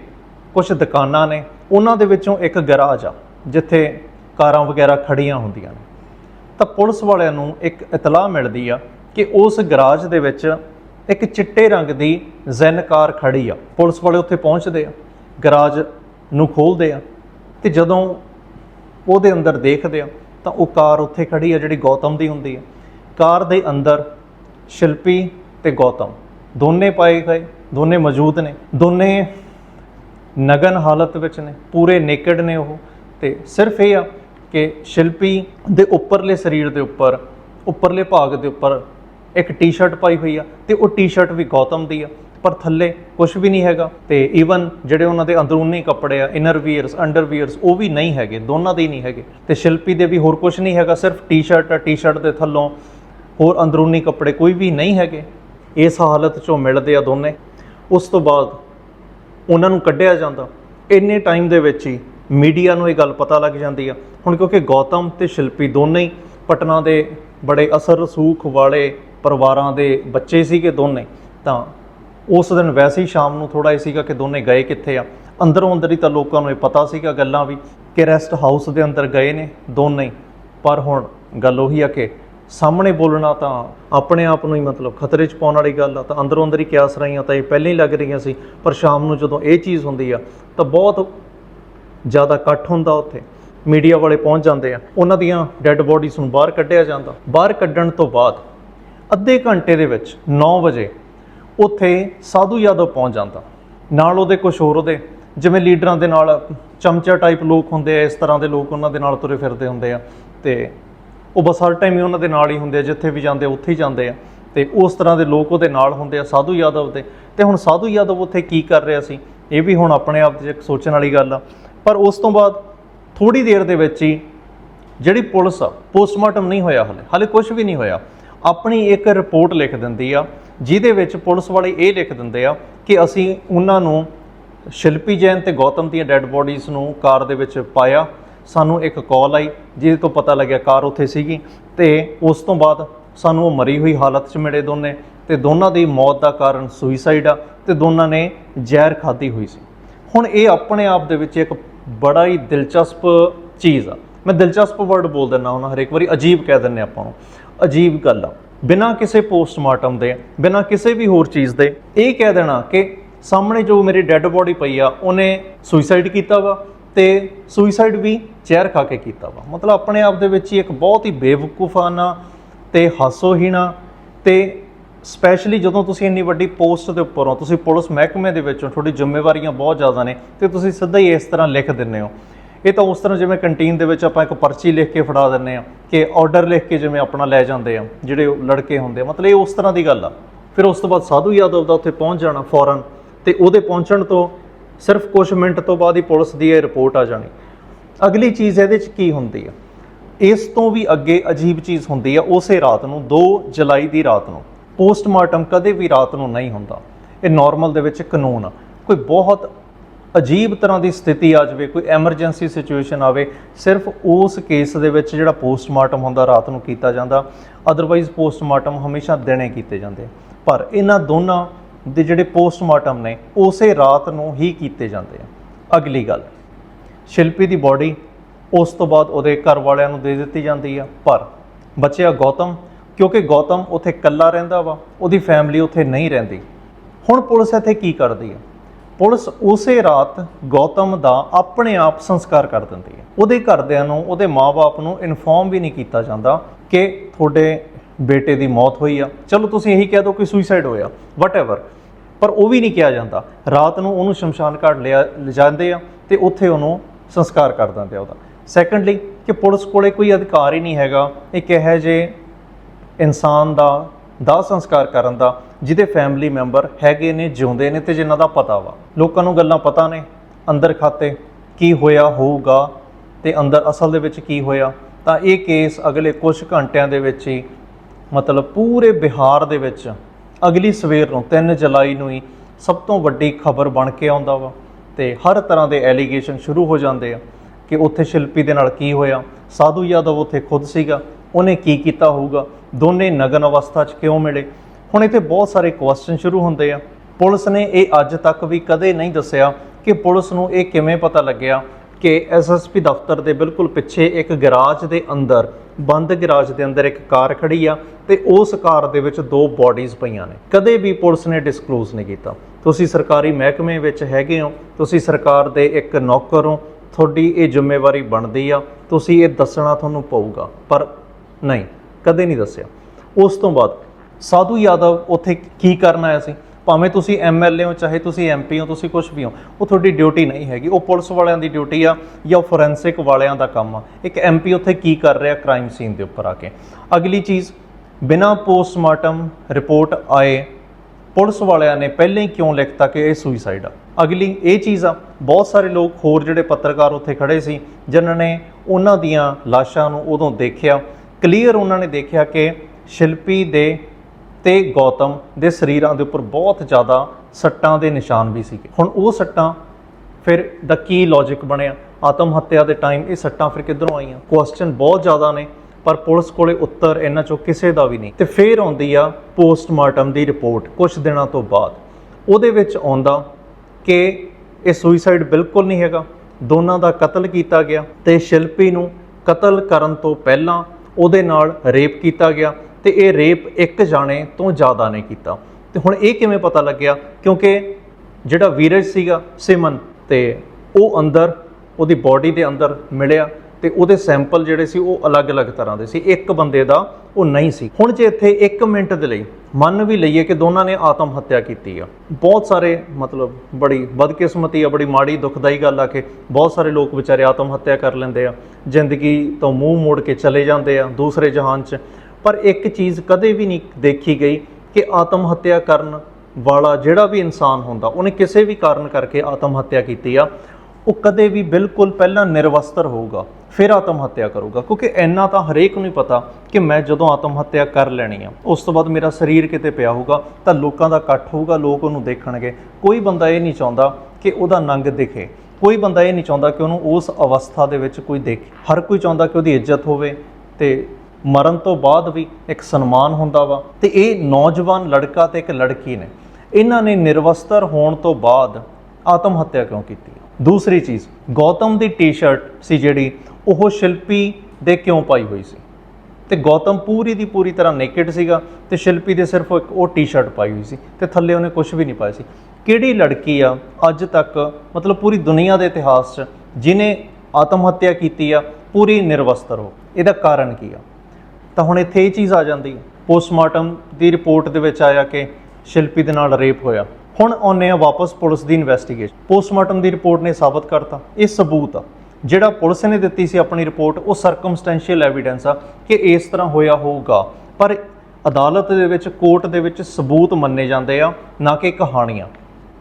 A: ਕੁਝ ਦੁਕਾਨਾਂ ਨੇ, ਉਹਨਾਂ ਦੇ ਵਿੱਚੋਂ ਇੱਕ ਗਰਾਜ ਆ, ਜਿੱਥੇ ਕਾਰਾਂ ਵਗੈਰਾ ਖੜੀਆਂ ਹੁੰਦੀਆਂ ਨੇ। ਤਾਂ ਪੁਲਿਸ ਵਾਲਿਆਂ ਨੂੰ ਇੱਕ ਇਤਲਾਹ ਮਿਲਦੀ ਆ ਕਿ ਉਸ ਗਰਾਜ ਦੇ ਵਿੱਚ ਇੱਕ ਚਿੱਟੇ ਰੰਗ ਦੀ ਜ਼ੈਨ ਕਾਰ ਖੜੀ ਆ। ਪੁਲਿਸ ਵਾਲੇ ਉੱਥੇ ਪਹੁੰਚਦੇ ਆ। ਗਰਾਜ ਨੂੰ ਖੋਲਦੇ ਆ ਤੇ ਜਦੋਂ ਉਹਦੇ ਅੰਦਰ ਦੇਖਦੇ ਆ ਤਾਂ ਉਹ ਕਾਰ ਉੱਥੇ ਖੜੀ ਆ ਜਿਹੜੀ ਗੌਤਮ ਦੀ ਹੁੰਦੀ ਆ। ਕਾਰ ਦੇ ਅੰਦਰ ਸ਼ਿਲਪੀ ਤੇ ਗੌਤਮ ਦੋਨੇ ਪਾਏ ਗਏ, ਦੋਨੇ ਮੌਜੂਦ ਨੇ, ਦੋਨੇ ਨਗਨ ਹਾਲਤ ਵਿੱਚ ਨੇ, ਪੂਰੇ ਨੇਕਡ ਨੇ ਉਹ ਤੇ ਸਿਰਫ ਇਹ ਆ ਕਿ ਸ਼ਿਲਪੀ ਦੇ ਉੱਪਰਲੇ ਸਰੀਰ ਦੇ ਉੱਪਰ, ਉੱਪਰਲੇ ਭਾਗ ਦੇ ਉੱਪਰ ਇੱਕ ਟੀ-ਸ਼ਰਟ ਪਾਈ ਹੋਈ ਆ ਤੇ ਉਹ ਟੀ-ਸ਼ਰਟ ਵੀ ਗੌਤਮ ਦੀ ਆ। ਪਰ ਥੱਲੇ ਕੁਝ ਵੀ ਨਹੀਂ ਹੈਗਾ ਤੇ ਈਵਨ ਜਿਹੜੇ ਉਹਨਾਂ ਦੇ ਅੰਦਰੂਨੀ ਕੱਪੜੇ ਆ ਇਨਰ ਵੀਅਰਸ ਅੰਡਰ ਵੀਅਰਸ ਉਹ ਵੀ ਨਹੀਂ ਹੈਗੇ, ਦੋਨਾਂ ਦੇ ਹੀ ਨਹੀਂ ਹੈਗੇ। ਤੇ ਸ਼ਿਲਪੀ ਦੇ ਵੀ ਹੋਰ ਕੁਝ ਨਹੀਂ ਹੈਗਾ, ਸਿਰਫ ਟੀ-ਸ਼ਰਟ ਆ ਟੀ-ਸ਼ਰਟ ਦੇ ਥੱਲੋਂ ਹੋਰ ਅੰਦਰੂਨੀ ਕੱਪੜੇ ਕੋਈ ਵੀ ਨਹੀਂ ਹੈਗੇ। ਇਸ ਹਾਲਤ ਚੋਂ ਮਿਲਦੇ ਆ ਦੋਨੇ। ਉਸ ਤੋਂ ਬਾਅਦ ਉਹਨਾਂ ਨੂੰ ਕੱਢਿਆ ਜਾਂਦਾ। ਇੰਨੇ ਟਾਈਮ ਦੇ ਵਿੱਚ ਹੀ ਮੀਡੀਆ ਨੂੰ ਇਹ ਗੱਲ ਪਤਾ ਲੱਗ ਜਾਂਦੀ ਆ। ਹੁਣ ਕਿਉਂਕਿ ਗੌਤਮ ਤੇ ਸ਼ਿਲਪੀ ਦੋਨੇ ਹੀ ਪਟਨਾ ਦੇ ਬੜੇ ਅਸਰ ਰਸੂਖ ਵਾਲੇ ਪਰਿਵਾਰਾਂ ਦੇ ਬੱਚੇ ਸੀਗੇ ਦੋਨੇ, ਤਾਂ ਉਸ ਦਿਨ ਵੈਸੇ ਹੀ ਸ਼ਾਮ ਨੂੰ ਥੋੜਾ ਇਹ ਸੀਗਾ ਕਿ ਦੋਨੇ ਗਏ ਕਿੱਥੇ ਆ? ਅੰਦਰੋਂ ਅੰਦਰ ਹੀ ਤਾਂ ਲੋਕਾਂ ਨੂੰ ਇਹ ਪਤਾ ਸੀਗਾ ਗੱਲਾਂ ਵੀ ਕਿ ਰੈਸਟ ਹਾਊਸ ਦੇ ਅੰਦਰ ਗਏ ਨੇ ਦੋਨੇ। ਪਰ ਹੁਣ ਗੱਲ ਉਹੀ ਆ ਕਿ ਸਾਹਮਣੇ ਬੋਲਣਾ ਤਾਂ ਆਪਣੇ ਆਪ ਨੂੰ ਹੀ ਮਤਲਬ ਖਤਰੇ 'ਚ ਪਾਉਣ ਵਾਲੀ ਗੱਲ ਆ। ਤਾਂ ਅੰਦਰੋਂ ਅੰਦਰ ਹੀ ਕਿਆਸ ਰਹੀਆਂ ਤਾਂ ਇਹ ਪਹਿਲਾਂ ਹੀ ਲੱਗ ਰਹੀਆਂ ਸੀ। ਪਰ ਸ਼ਾਮ ਨੂੰ ਜਦੋਂ ਇਹ ਚੀਜ਼ ਹੁੰਦੀ ਆ, ਤਾਂ ਬਹੁਤ ਜ਼ਿਆਦਾ ਇਕੱਠ ਹੁੰਦਾ ਉੱਥੇ। ਮੀਡੀਆ ਵਾਲੇ ਪਹੁੰਚ ਜਾਂਦੇ ਆ। ਉਹਨਾਂ ਦੀਆਂ ਡੈੱਡ ਬੋਡੀਜ਼ ਨੂੰ ਬਾਹਰ ਕੱਢਿਆ ਜਾਂਦਾ। ਬਾਹਰ ਕੱਢਣ ਤੋਂ ਬਾਅਦ ਅੱਧੇ ਘੰਟੇ ਦੇ ਵਿੱਚ 9 ਵਜੇ ਉੱਥੇ ਸਾਧੂ ਯਾਦਵ ਪਹੁੰਚ ਜਾਂਦਾ। ਨਾਲ ਉਹਦੇ ਕੁਝ ਹੋਰ ਉਹਦੇ, ਜਿਵੇਂ ਲੀਡਰਾਂ ਦੇ ਨਾਲ ਚਮਚਾ ਟਾਈਪ ਲੋਕ ਹੁੰਦੇ ਆ, ਇਸ ਤਰ੍ਹਾਂ ਦੇ ਲੋਕ ਉਹਨਾਂ ਦੇ ਨਾਲ ਤੁਰੇ ਫਿਰਦੇ ਹੁੰਦੇ ਆ। ਤੇ ਉਹ ਬਸ ਹਰ ਟਾਈਮ ਹੀ ਉਹਨਾਂ ਦੇ ਨਾਲ ਹੀ ਹੁੰਦੇ ਆ, ਜਿੱਥੇ ਵੀ ਜਾਂਦੇ ਉੱਥੇ ਹੀ ਜਾਂਦੇ ਆ। ਤੇ ਉਸ ਤਰ੍ਹਾਂ ਦੇ ਲੋਕ ਉਹਦੇ ਨਾਲ ਹੁੰਦੇ ਆ, ਸਾਧੂ ਯਾਦਵ ਦੇ। ਤੇ ਹੁਣ ਸਾਧੂ ਯਾਦਵ ਉੱਥੇ ਕੀ ਕਰ ਰਿਹਾ ਸੀ? ਇਹ ਵੀ ਹੁਣ ਆਪਣੇ ਆਪ 'ਚ ਇੱਕ ਸੋਚਣ ਵਾਲੀ ਗੱਲ ਆ। ਪਰ ਉਸ ਤੋਂ ਬਾਅਦ ਥੋੜੀ ਦੇਰ ਦੇ ਵਿੱਚ ਹੀ ਜਿਹੜੀ ਪੁਲਿਸ ਆ, ਪੋਸਟਮਾਰਟਮ ਨਹੀਂ ਹੋਇਆ ਹਲੇ ਹਲੇ ਕੁਝ ਵੀ ਨਹੀਂ ਹੋਇਆ। ਆਪਣੀ ਇੱਕ ਰਿਪੋਰਟ ਲਿਖ ਦਿੰਦੀ ਆ, ਜਿਹਦੇ ਵਿੱਚ ਪੁਲਿਸ ਵਾਲੇ ਇਹ ਲਿਖ ਦਿੰਦੇ ਆ ਕਿ ਅਸੀਂ ਉਹਨਾਂ ਨੂੰ ਸ਼ਿਲਪੀ ਜੈਨ ਤੇ ਗੌਤਮ ਦੀਆਂ ਡੈੱਡ ਬੋਡੀਜ਼ ਨੂੰ ਕਾਰ ਦੇ ਵਿੱਚ ਪਾਇਆ, ਸਾਨੂੰ ਇੱਕ ਕਾਲ ਆਈ, ਜਿਹਦੇ ਤੋਂ ਪਤਾ ਲੱਗਿਆ ਕਾਰ ਉੱਥੇ ਸੀਗੀ ਤੇ ਉਸ ਤੋਂ ਬਾਅਦ ਸਾਨੂੰ ਉਹ ਮਰੀ ਹੋਈ ਹਾਲਤ 'ਚ ਮਿਲੇ ਦੋਨੇ ਤੇ ਦੋਨਾਂ ਦੀ ਮੌਤ ਦਾ ਕਾਰਨ ਸੁਈਸਾਈਡ ਆ ਤੇ ਦੋਨਾਂ ਨੇ ਜ਼ਹਿਰ ਖਾਧੀ ਹੋਈ ਸੀ। ਹੁਣ ਇਹ ਆਪਣੇ ਆਪ ਦੇ ਵਿੱਚ ਇੱਕ ਬੜਾ ਹੀ ਦਿਲਚਸਪ ਚੀਜ਼ ਆ। ਮੈਂ ਦਿਲਚਸਪ ਵਰਡ ਬੋਲ ਦਿੰਦਾ ਹੁਣ ਹਰੇਕ ਵਾਰੀ ਅਜੀਬ ਕਹਿ ਦਿੰਦੇ ਆਪਾਂ ਨੂੰ। ਅਜੀਬ ਗੱਲ ਆ। ਬਿਨਾਂ ਕਿਸੇ ਪੋਸਟਮਾਰਟਮ ਦੇ, ਬਿਨਾਂ ਕਿਸੇ ਵੀ ਹੋਰ ਚੀਜ਼ ਦੇ, ਇਹ ਕਹਿ ਦੇਣਾ ਕਿ ਸਾਹਮਣੇ ਜੋ ਮੇਰੀ ਡੈੱਡ ਬੋਡੀ ਪਈ ਆ, ਉਹਨੇ ਸੁਸਾਈਡ ਕੀਤਾ ਵਾ ਤੇ ਸੁਸਾਈਡ ਵੀ ਜ਼ਹਿਰ ਖਾ ਕੇ ਕੀਤਾ ਵਾ। ਮਤਲਬ ਆਪਣੇ ਆਪ ਦੇ ਵਿੱਚ ਹੀ ਇੱਕ ਬਹੁਤ ਹੀ ਬੇਵਕੂਫਾਨਾ ਤੇ ਹਾਸੋਹੀਣਾ ਤੇ ਸਪੈਸ਼ਲੀ ਜਦੋਂ ਤੁਸੀਂ ਇੰਨੀ ਵੱਡੀ ਪੋਸਟ ਦੇ ਉੱਪਰ ਹੋ ਤੁਸੀਂ ਪੁਲਿਸ ਮਹਿਕਮੇ ਦੇ ਵਿੱਚ ਹੋ ਤੁਹਾਡੀ ਜ਼ਿੰਮੇਵਾਰੀਆਂ ਬਹੁਤ ਜ਼ਿਆਦਾ ਨੇ ਤੇ ਤੁਸੀਂ ਸਿੱਧਾ ਹੀ ਇਸ ਤਰ੍ਹਾਂ ਲਿਖ ਦਿੰਦੇ ਹੋ। ਇਹ ਤਾਂ ਉਸ ਤਰ੍ਹਾਂ ਜਿਵੇਂ ਕੰਟੀਨ ਦੇ ਵਿੱਚ ਆਪਾਂ ਇੱਕ ਪਰਚੀ ਲਿਖ ਕੇ ਫੜਾ ਦਿੰਦੇ ਆ ਕਿ ਆਰਡਰ ਲਿਖ ਕੇ ਜਿਵੇਂ ਆਪਣਾ ਲੈ ਜਾਂਦੇ ਆ ਜਿਹੜੇ ਉਹ ਲੜਕੇ ਹੁੰਦੇ ਆ। ਮਤਲਬ ਇਹ ਉਸ ਤਰ੍ਹਾਂ ਦੀ ਗੱਲ ਆ। ਫਿਰ ਉਸ ਤੋਂ ਬਾਅਦ ਸਾਧੂ ਯਾਦਵ ਦਾ ਉੱਥੇ ਪਹੁੰਚ ਜਾਣਾ ਫੌਰਨ ਤੇ ਉਹਦੇ ਪਹੁੰਚਣ ਤੋਂ ਸਿਰਫ ਕੁਝ ਮਿੰਟ ਤੋਂ ਬਾਅਦ ਹੀ ਪੁਲਿਸ ਦੀ ਇਹ ਰਿਪੋਰਟ ਆ ਜਾਣੀ। ਅਗਲੀ ਚੀਜ਼ ਇਹਦੇ 'ਚ ਕੀ ਹੁੰਦੀ ਆ? ਇਸ ਤੋਂ ਵੀ ਅੱਗੇ ਅਜੀਬ ਚੀਜ਼ ਹੁੰਦੀ ਆ, ਉਸੇ ਰਾਤ ਨੂੰ 2 ਜੁਲਾਈ ਦੀ ਰਾਤ ਨੂੰ। ਪੋਸਟਮਾਰਟਮ ਕਦੇ ਵੀ ਰਾਤ ਨੂੰ ਨਹੀਂ ਹੁੰਦਾ। ਇਹ ਨਾਰਮਲ ਦੇ ਵਿੱਚ ਕਾਨੂੰਨ ਆ। ਕੋਈ ਬਹੁਤ ਅਜੀਬ ਤਰ੍ਹਾਂ ਦੀ ਸਥਿਤੀ ਆ ਜਾਵੇ, ਕੋਈ ਐਮਰਜੈਂਸੀ ਸਿਚੁਏਸ਼ਨ ਆਵੇ, ਸਿਰਫ ਉਸ ਕੇਸ ਦੇ ਵਿੱਚ ਜਿਹੜਾ ਪੋਸਟਮਾਰਟਮ ਹੁੰਦਾ, ਰਾਤ ਨੂੰ ਕੀਤਾ ਜਾਂਦਾ ਅਦਰਵਾਈਜ਼ ਪੋਸਟਮਾਰਟਮ ਹਮੇਸ਼ਾ ਦਿਨੇ ਕੀਤੇ ਜਾਂਦੇ। ਪਰ ਇਹਨਾਂ ਦੋਨਾਂ ਦੇ ਜਿਹੜੇ ਪੋਸਟਮਾਰਟਮ ਨੇ, ਉਸੇ ਰਾਤ ਨੂੰ ਹੀ ਕੀਤੇ ਜਾਂਦੇ ਆ। ਅਗਲੀ ਗੱਲ, ਸ਼ਿਲਪੀ ਦੀ ਬਾਡੀ ਉਸ ਤੋਂ ਬਾਅਦ ਉਹਦੇ ਘਰ ਵਾਲਿਆਂ ਨੂੰ ਦੇ ਦਿੱਤੀ ਜਾਂਦੀ ਆ, ਪਰ ਬਚਿਆ ਗੌਤਮ, ਕਿਉਂਕਿ ਗੌਤਮ ਉੱਥੇ ਇਕੱਲਾ ਰਹਿੰਦਾ ਵਾ, ਉਹਦੀ ਫੈਮਿਲੀ ਉੱਥੇ ਨਹੀਂ ਰਹਿੰਦੀ। ਹੁਣ ਪੁਲਿਸ ਇੱਥੇ ਕੀ ਕਰਦੀ ਹੈ ਪੁਲਿਸ ਉਸੇ ਰਾਤ ਗੌਤਮ ਦਾ ਆਪਣੇ ਆਪ ਸੰਸਕਾਰ ਕਰ ਦਿੰਦੀ ਹੈ। ਉਹਦੇ ਘਰਦਿਆਂ ਨੂੰ, ਉਹਦੇ ਮਾਪੇ ਨੂੰ ਇਨਫੋਰਮ ਵੀ ਨਹੀਂ ਕੀਤਾ ਜਾਂਦਾ ਕਿ ਤੁਹਾਡੇ ਬੇਟੇ ਦੀ ਮੌਤ ਹੋਈ ਆ। ਚਲੋ ਤੁਸੀਂ ਇਹੀ ਕਹਿ ਦਿਓ ਕਿ ਸੁਸਾਈਡ ਹੋਇਆ ਵਟਐਵਰ ਪਰ ਉਹ ਵੀ ਨਹੀਂ ਕਿਹਾ ਜਾਂਦਾ। ਰਾਤ ਨੂੰ ਉਹਨੂੰ ਸ਼ਮਸ਼ਾਨ ਘਾਟ ਲਿਆ, ਲਿਜਾਂਦੇ ਆ ਤੇ ਉੱਥੇ ਉਹਨੂੰ ਸੰਸਕਾਰ ਕਰ ਦਿੰਦੇ ਆ ਉਹਦਾ। ਸੈਕੰਡਲੀ ਕਿ ਪੁਲਿਸ ਕੋਲੇ ਕੋਈ ਅਧਿਕਾਰ ਹੀ ਨਹੀਂ ਹੈਗਾ। ਇਹ ਇਹੋ ਜਿਹੇ ਇਨਸਾਨ ਦਾ ਦਾ ਸੰਸਕਾਰ ਕਰਨ ਦਾ। ਜਿਹਦੇ ਫੈਮਿਲੀ ਮੈਂਬਰ ਹੈਗੇ ਨੇ, ਜਿਉਂਦੇ ਨੇ ਤੇ ਜਿਨ੍ਹਾਂ ਦਾ ਪਤਾ ਵਾ। ਲੋਕਾਂ ਨੂੰ ਗੱਲਾਂ ਪਤਾ ਨੇ, ਅੰਦਰ ਖਾਤੇ ਕੀ ਹੋਇਆ ਹੋਊਗਾ ਤੇ ਅੰਦਰ ਅਸਲ ਦੇ ਵਿੱਚ ਕੀ ਹੋਇਆ। ਤਾਂ ਇਹ ਕੇਸ ਅਗਲੇ ਕੁਝ ਘੰਟਿਆਂ ਦੇ ਵਿੱਚ ਹੀ, ਮਤਲਬ ਪੂਰੇ ਬਿਹਾਰ ਦੇ ਵਿੱਚ, ਅਗਲੀ ਸਵੇਰ ਨੂੰ 3 ਜੁਲਾਈ ਨੂੰ ਹੀ ਸਭ ਤੋਂ ਵੱਡੀ ਖਬਰ ਬਣ ਕੇ ਆਉਂਦਾ ਵਾ ਤੇ ਹਰ ਤਰ੍ਹਾਂ ਦੇ ਐਲੀਗੇਸ਼ਨ ਸ਼ੁਰੂ ਹੋ ਜਾਂਦੇ ਆ ਕਿ ਉੱਥੇ ਸ਼ਿਲਪੀ ਦੇ ਨਾਲ ਕੀ ਹੋਇਆ। ਸਾਧੂ ਯਾਦਵ ਉੱਥੇ ਖੁਦ ਸੀਗਾ, ਉਹਨੇ ਕੀ ਕੀਤਾ ਹੋਊਗਾ? ਦੋਨੇ ਨਗਨ ਅਵਸਥਾ 'ਚ ਕਿਉਂ ਮਿਲੇ? ਹੁਣ ਇੱਥੇ ਬਹੁਤ ਸਾਰੇ ਕੁਐਸਚਨ ਸ਼ੁਰੂ ਹੁੰਦੇ ਆ। ਪੁਲਿਸ ਨੇ ਇਹ ਅੱਜ ਤੱਕ ਵੀ ਕਦੇ ਨਹੀਂ ਦੱਸਿਆ ਕਿ ਪੁਲਿਸ ਨੂੰ ਇਹ ਕਿਵੇਂ ਪਤਾ ਲੱਗਿਆ ਕਿ ਐਸਐਸਪੀ ਦਫ਼ਤਰ ਦੇ ਬਿਲਕੁਲ ਪਿੱਛੇ ਇੱਕ ਗਰਾਜ ਦੇ ਅੰਦਰ, ਬੰਦ ਗਰਾਜ ਦੇ ਅੰਦਰ ਇੱਕ ਕਾਰ ਖੜੀ ਆ ਤੇ ਉਸ ਕਾਰ ਦੇ ਵਿੱਚ ਦੋ ਬਾਡੀਜ਼ ਪਈਆਂ ਨੇ। ਕਦੇ ਵੀ ਪੁਲਿਸ ਨੇ ਡਿਸਕਲੋਜ਼ ਨਹੀਂ ਕੀਤਾ। ਤੁਸੀਂ ਸਰਕਾਰੀ ਮਹਿਕਮੇ ਵਿੱਚ ਹੈਗੇ ਹੋ, ਤੁਸੀਂ ਸਰਕਾਰ ਦੇ ਇੱਕ ਨੌਕਰ ਹੋ, ਤੁਹਾਡੀ ਇਹ ਜ਼ਿੰਮੇਵਾਰੀ ਬਣਦੀ ਆ, ਤੁਸੀਂ ਇਹ ਦੱਸਣਾ ਤੁਹਾਨੂੰ ਪਊਗਾ, ਪਰ ਨਹੀਂ, ਕਦੇ ਨਹੀਂ ਦੱਸਿਆ। ਉਸ ਤੋਂ ਬਾਅਦ ਸਾਧੂ ਯਾਦਵ ਉੱਥੇ ਕੀ ਕਰਨ ਆਇਆ ਸੀ? ਭਾਵੇਂ ਤੁਸੀਂ ਐਮਐਲਏ ਹੋ, ਚਾਹੇ ਤੁਸੀਂ ਐਮਪੀ ਹੋ, ਤੁਸੀਂ ਕੁਝ ਵੀ ਹੋ, ਉਹ ਤੁਹਾਡੀ ਡਿਊਟੀ ਨਹੀਂ ਹੈਗੀ। ਉਹ ਪੁਲਿਸ ਵਾਲਿਆਂ ਦੀ ਡਿਊਟੀ ਆ ਜਾਂ ਫੋਰੈਂਸਿਕ ਵਾਲਿਆਂ ਦਾ ਕੰਮ ਆ। ਇੱਕ ਐਮਪੀ ਉੱਥੇ ਕੀ ਕਰ ਰਿਹਾ ਕ੍ਰਾਈਮ ਸੀਨ ਦੇ ਉੱਪਰ ਆ ਕੇ। ਅਗਲੀ ਚੀਜ਼, ਬਿਨਾਂ ਪੋਸਟਮਾਰਟਮ ਰਿਪੋਰਟ ਆਏ ਪੁਲਿਸ ਵਾਲਿਆਂ ਨੇ ਪਹਿਲਾਂ ਹੀ ਕਿਉਂ ਲਿਖਤਾ ਕਿ ਇਹ ਸੁਸਾਈਡ ਆ? ਅਗਲੀ ਇਹ ਚੀਜ਼ ਆ, ਬਹੁਤ ਸਾਰੇ ਲੋਕ ਹੋਰ ਜਿਹੜੇ ਪੱਤਰਕਾਰ ਉੱਥੇ ਖੜੇ ਸੀ, ਜਿਨ੍ਹਾਂ ਨੇ ਉਹਨਾਂ ਦੀਆਂ ਲਾਸ਼ਾਂ ਨੂੰ ਉਦੋਂ ਦੇਖਿਆ। ਕਲੀਅਰ ਉਹਨਾਂ ਨੇ ਦੇਖਿਆ ਕਿ ਸ਼ਿਲਪੀ ਦੇ ਤੇ ਗੌਤਮ ਦੇ ਸਰੀਰਾਂ ਦੇ ਉੱਪਰ ਬਹੁਤ ਜ਼ਿਆਦਾ ਸੱਟਾਂ ਦੇ ਨਿਸ਼ਾਨ ਵੀ ਸੀਗੇ। ਹੁਣ ਉਹ ਸੱਟਾਂ ਫਿਰ ਦਾ ਕੀ ਲੌਜੀਕ ਬਣਿਆ? ਆਤਮ ਹੱਤਿਆ ਦੇ ਟਾਈਮ ਇਹ ਸੱਟਾਂ ਫਿਰ ਕਿੱਧਰੋਂ ਆਈਆਂ? ਕੁਐਸਚਨ ਬਹੁਤ ਜ਼ਿਆਦਾ ਨੇ, ਪਰ ਪੁਲਿਸ ਕੋਲੇ ਉੱਤਰ ਇਹਨਾਂ ਚੋਂ ਕਿਸੇ ਦਾ ਵੀ ਨਹੀਂ। ਤੇ ਫਿਰ ਆਉਂਦੀ ਆ ਪੋਸਟਮਾਰਟਮ ਦੀ ਰਿਪੋਰਟ ਕੁਝ ਦਿਨਾਂ ਤੋਂ ਬਾਅਦ। ਉਹਦੇ ਵਿੱਚ ਆਉਂਦਾ ਕਿ ਇਹ ਸੁਸਾਈਡ ਬਿਲਕੁਲ ਨਹੀਂ ਹੈਗਾ। ਦੋਨਾਂ ਦਾ ਕਤਲ ਕੀਤਾ ਗਿਆ ਤੇ ਸ਼ਿਲਪੀ ਨੂੰ ਕਤਲ ਕਰਨ ਤੋਂ ਪਹਿਲਾਂ ਉਹਦੇ ਨਾਲ ਰੇਪ ਕੀਤਾ ਗਿਆ। ਤੇ ਇਹ ਰੇਪ ਇੱਕ ਜਾਣੇ ਤੋਂ ਜ਼ਿਆਦਾ ਨੇ ਕੀਤਾ। ਤੇ ਹੁਣ ਇਹ ਕਿਵੇਂ ਪਤਾ ਲੱਗਿਆ? ਕਿਉਂਕਿ ਜਿਹੜਾ ਵੀਰਜ ਸੀਗਾ, ਸਿਮਨ ਤੇ ਉਹ ਅੰਦਰ, ਉਹਦੀ ਬਾਡੀ ਦੇ ਅੰਦਰ ਮਿਲਿਆ ਤੇ ਉਹਦੇ ਸੈਂਪਲ ਜਿਹੜੇ ਸੀ ਉਹ ਅਲੱਗ-ਅਲੱਗ ਤਰ੍ਹਾਂ ਦੇ ਸੀ। ਇੱਕ ਬੰਦੇ ਦਾ ਉਹ ਨਹੀਂ ਸੀ। ਹੁਣ ਜੇ ਇੱਥੇ 1 ਮਿੰਟ ਦੇ ਲਈ ਮੰਨ ਵੀ ਲਈਏ ਕਿ ਦੋਨਾਂ ਨੇ ਆਤਮ ਹੱਤਿਆ ਕੀਤੀ ਆ। ਬਹੁਤ ਸਾਰੇ ਮਤਲਬ ਬੜੀ ਬਦਕਿਸਮਤੀ ਆ, ਬੜੀ ਮਾੜੀ ਦੁਖਦਾਈ ਗੱਲ ਆ ਕਿ ਬਹੁਤ ਸਾਰੇ ਲੋਕ ਵਿਚਾਰੇ ਆਤਮ ਹੱਤਿਆ ਕਰ ਲੈਂਦੇ ਆ। ਜ਼ਿੰਦਗੀ ਤੋਂ ਮੂੰਹ ਮੋੜ ਕੇ ਚਲੇ ਜਾਂਦੇ ਆ, ਦੂਸਰੇ ਜਹਾਨ 'ਚ। ਪਰ ਇੱਕ ਚੀਜ਼ ਕਦੇ ਵੀ ਨਹੀਂ ਦੇਖੀ ਗਈ ਕਿ ਆਤਮ ਹੱਤਿਆ ਕਰਨ ਵਾਲਾ ਜਿਹੜਾ ਵੀ ਇਨਸਾਨ ਹੁੰਦਾ, ਉਹਨੇ ਕਿਸੇ ਵੀ ਕਾਰਨ ਕਰਕੇ ਆਤਮ ਹੱਤਿਆ ਕੀਤੀ ਆ, ਉਹ ਕਦੇ ਵੀ ਬਿਲਕੁਲ ਪਹਿਲਾਂ ਨਿਰਵਸਤਰ ਹੋਊਗਾ, ਫਿਰ ਆਤਮ ਹੱਤਿਆ ਕਰੂਗਾ। ਕਿਉਂਕਿ ਇੰਨਾ ਤਾਂ ਹਰੇਕ ਨੂੰ ਹੀ ਪਤਾ ਕਿ ਮੈਂ ਜਦੋਂ ਆਤਮ ਹੱਤਿਆ ਕਰ ਲੈਣੀ ਆ, ਉਸ ਤੋਂ ਬਾਅਦ ਮੇਰਾ ਸਰੀਰ ਕਿਤੇ ਪਿਆ ਹੋਊਗਾ, ਤਾਂ ਲੋਕਾਂ ਦਾ ਇਕੱਠ ਹੋਊਗਾ, ਲੋਕ ਉਹਨੂੰ ਦੇਖਣਗੇ। ਕੋਈ ਬੰਦਾ ਇਹ ਨਹੀਂ ਚਾਹੁੰਦਾ ਕਿ ਉਹਦਾ ਨੰਗ ਦਿਖੇ। ਕੋਈ ਬੰਦਾ ਇਹ ਨਹੀਂ ਚਾਹੁੰਦਾ ਕਿ ਉਹਨੂੰ ਉਸ ਅਵਸਥਾ ਦੇ ਵਿੱਚ ਕੋਈ ਦੇਖੇ ਹਰ ਕੋਈ ਚਾਹੁੰਦਾ ਕਿ ਉਹਦੀ ਇੱਜ਼ਤ ਹੋਵੇ ਤੇ ਮਰਨ ਤੋਂ ਬਾਅਦ ਵੀ ਇੱਕ ਸਨਮਾਨ ਹੁੰਦਾ ਵਾ। ਤੇ ਇਹ ਨੌਜਵਾਨ ਲੜਕਾ ਤੇ ਇੱਕ ਲੜਕੀ ਨੇ। ਇਹਨਾਂ ਨੇ ਨਿਰਵਸਤਰ ਹੋਣ ਤੋਂ ਬਾਅਦ ਆਤਮ ਹੱਤਿਆ ਕਿਉਂ ਕੀਤੀ? ਦੂਸਰੀ ਚੀਜ਼, ਗੌਤਮ ਦੀ ਟੀ-ਸ਼ਰਟ ਸੀ ਜਿਹੜੀ, ਉਹ ਸ਼ਿਲਪੀ ਦੇ ਕਿਉਂ ਪਾਈ ਹੋਈ ਸੀ? ਤੇ ਗੌਤਮ ਪੂਰੀ ਦੀ ਪੂਰੀ ਤਰ੍ਹਾਂ ਨੇਕਿਡ ਸੀਗਾ ਤੇ ਸ਼ਿਲਪੀ ਦੇ ਸਿਰਫ ਇੱਕ ਉਹ ਟੀ-ਸ਼ਰਟ ਪਾਈ ਹੋਈ ਸੀ ਤੇ ਥੱਲੇ ਉਹਨੇ ਕੁਝ ਵੀ ਨਹੀਂ ਪਾਇਆ ਸੀ। ਕਿਹੜੀ ਲੜਕੀ ਆ ਅੱਜ ਤੱਕ, ਮਤਲਬ ਪੂਰੀ ਦੁਨੀਆ ਦੇ ਇਤਿਹਾਸ 'ਚ, ਜਿਨੇ ਆਤਮ ਹੱਤਿਆ ਕੀਤੀ ਆ, ਪੂਰੀ ਨਿਰਵਸਤਰ ਹੋ। ਇਹਦਾ ਕਾਰਨ ਕੀ ਆ? ਤਾਂ ਹੁਣ ਇੱਥੇ ਇਹ ਚੀਜ਼ ਆ ਜਾਂਦੀ। ਪੋਸਟਮਾਰਟਮ ਦੀ ਰਿਪੋਰਟ ਦੇ ਵਿੱਚ ਆਇਆ ਕਿ ਸ਼ਿਲਪੀ ਦੇ ਨਾਲ ਰੇਪ ਹੋਇਆ। ਹੁਣ ਆਉਂਦੇ ਆ ਵਾਪਸ ਪੁਲਿਸ ਦੀ ਇਨਵੈਸਟੀਗੇਸ਼ਨ ਪੋਸਟਮਾਰਟਮ ਦੀ ਰਿਪੋਰਟ ਨੇ ਸਾਬਤ ਕਰਤਾ। ਇਹ ਸਬੂਤ ਆ। ਜਿਹੜਾ ਪੁਲਿਸ ਨੇ ਦਿੱਤੀ ਸੀ ਆਪਣੀ ਰਿਪੋਰਟ, ਉਹ ਸਰਕਮਸਟੈਂਸ਼ੀਅਲ ਐਵੀਡੈਂਸ ਆ ਕਿ ਇਸ ਤਰ੍ਹਾਂ ਹੋਇਆ ਹੋਊਗਾ। ਪਰ ਅਦਾਲਤ ਦੇ ਵਿੱਚ, ਕੋਰਟ ਦੇ ਵਿੱਚ ਸਬੂਤ ਮੰਨੇ ਜਾਂਦੇ ਆ, ਨਾ ਕਿ ਕਹਾਣੀਆਂ।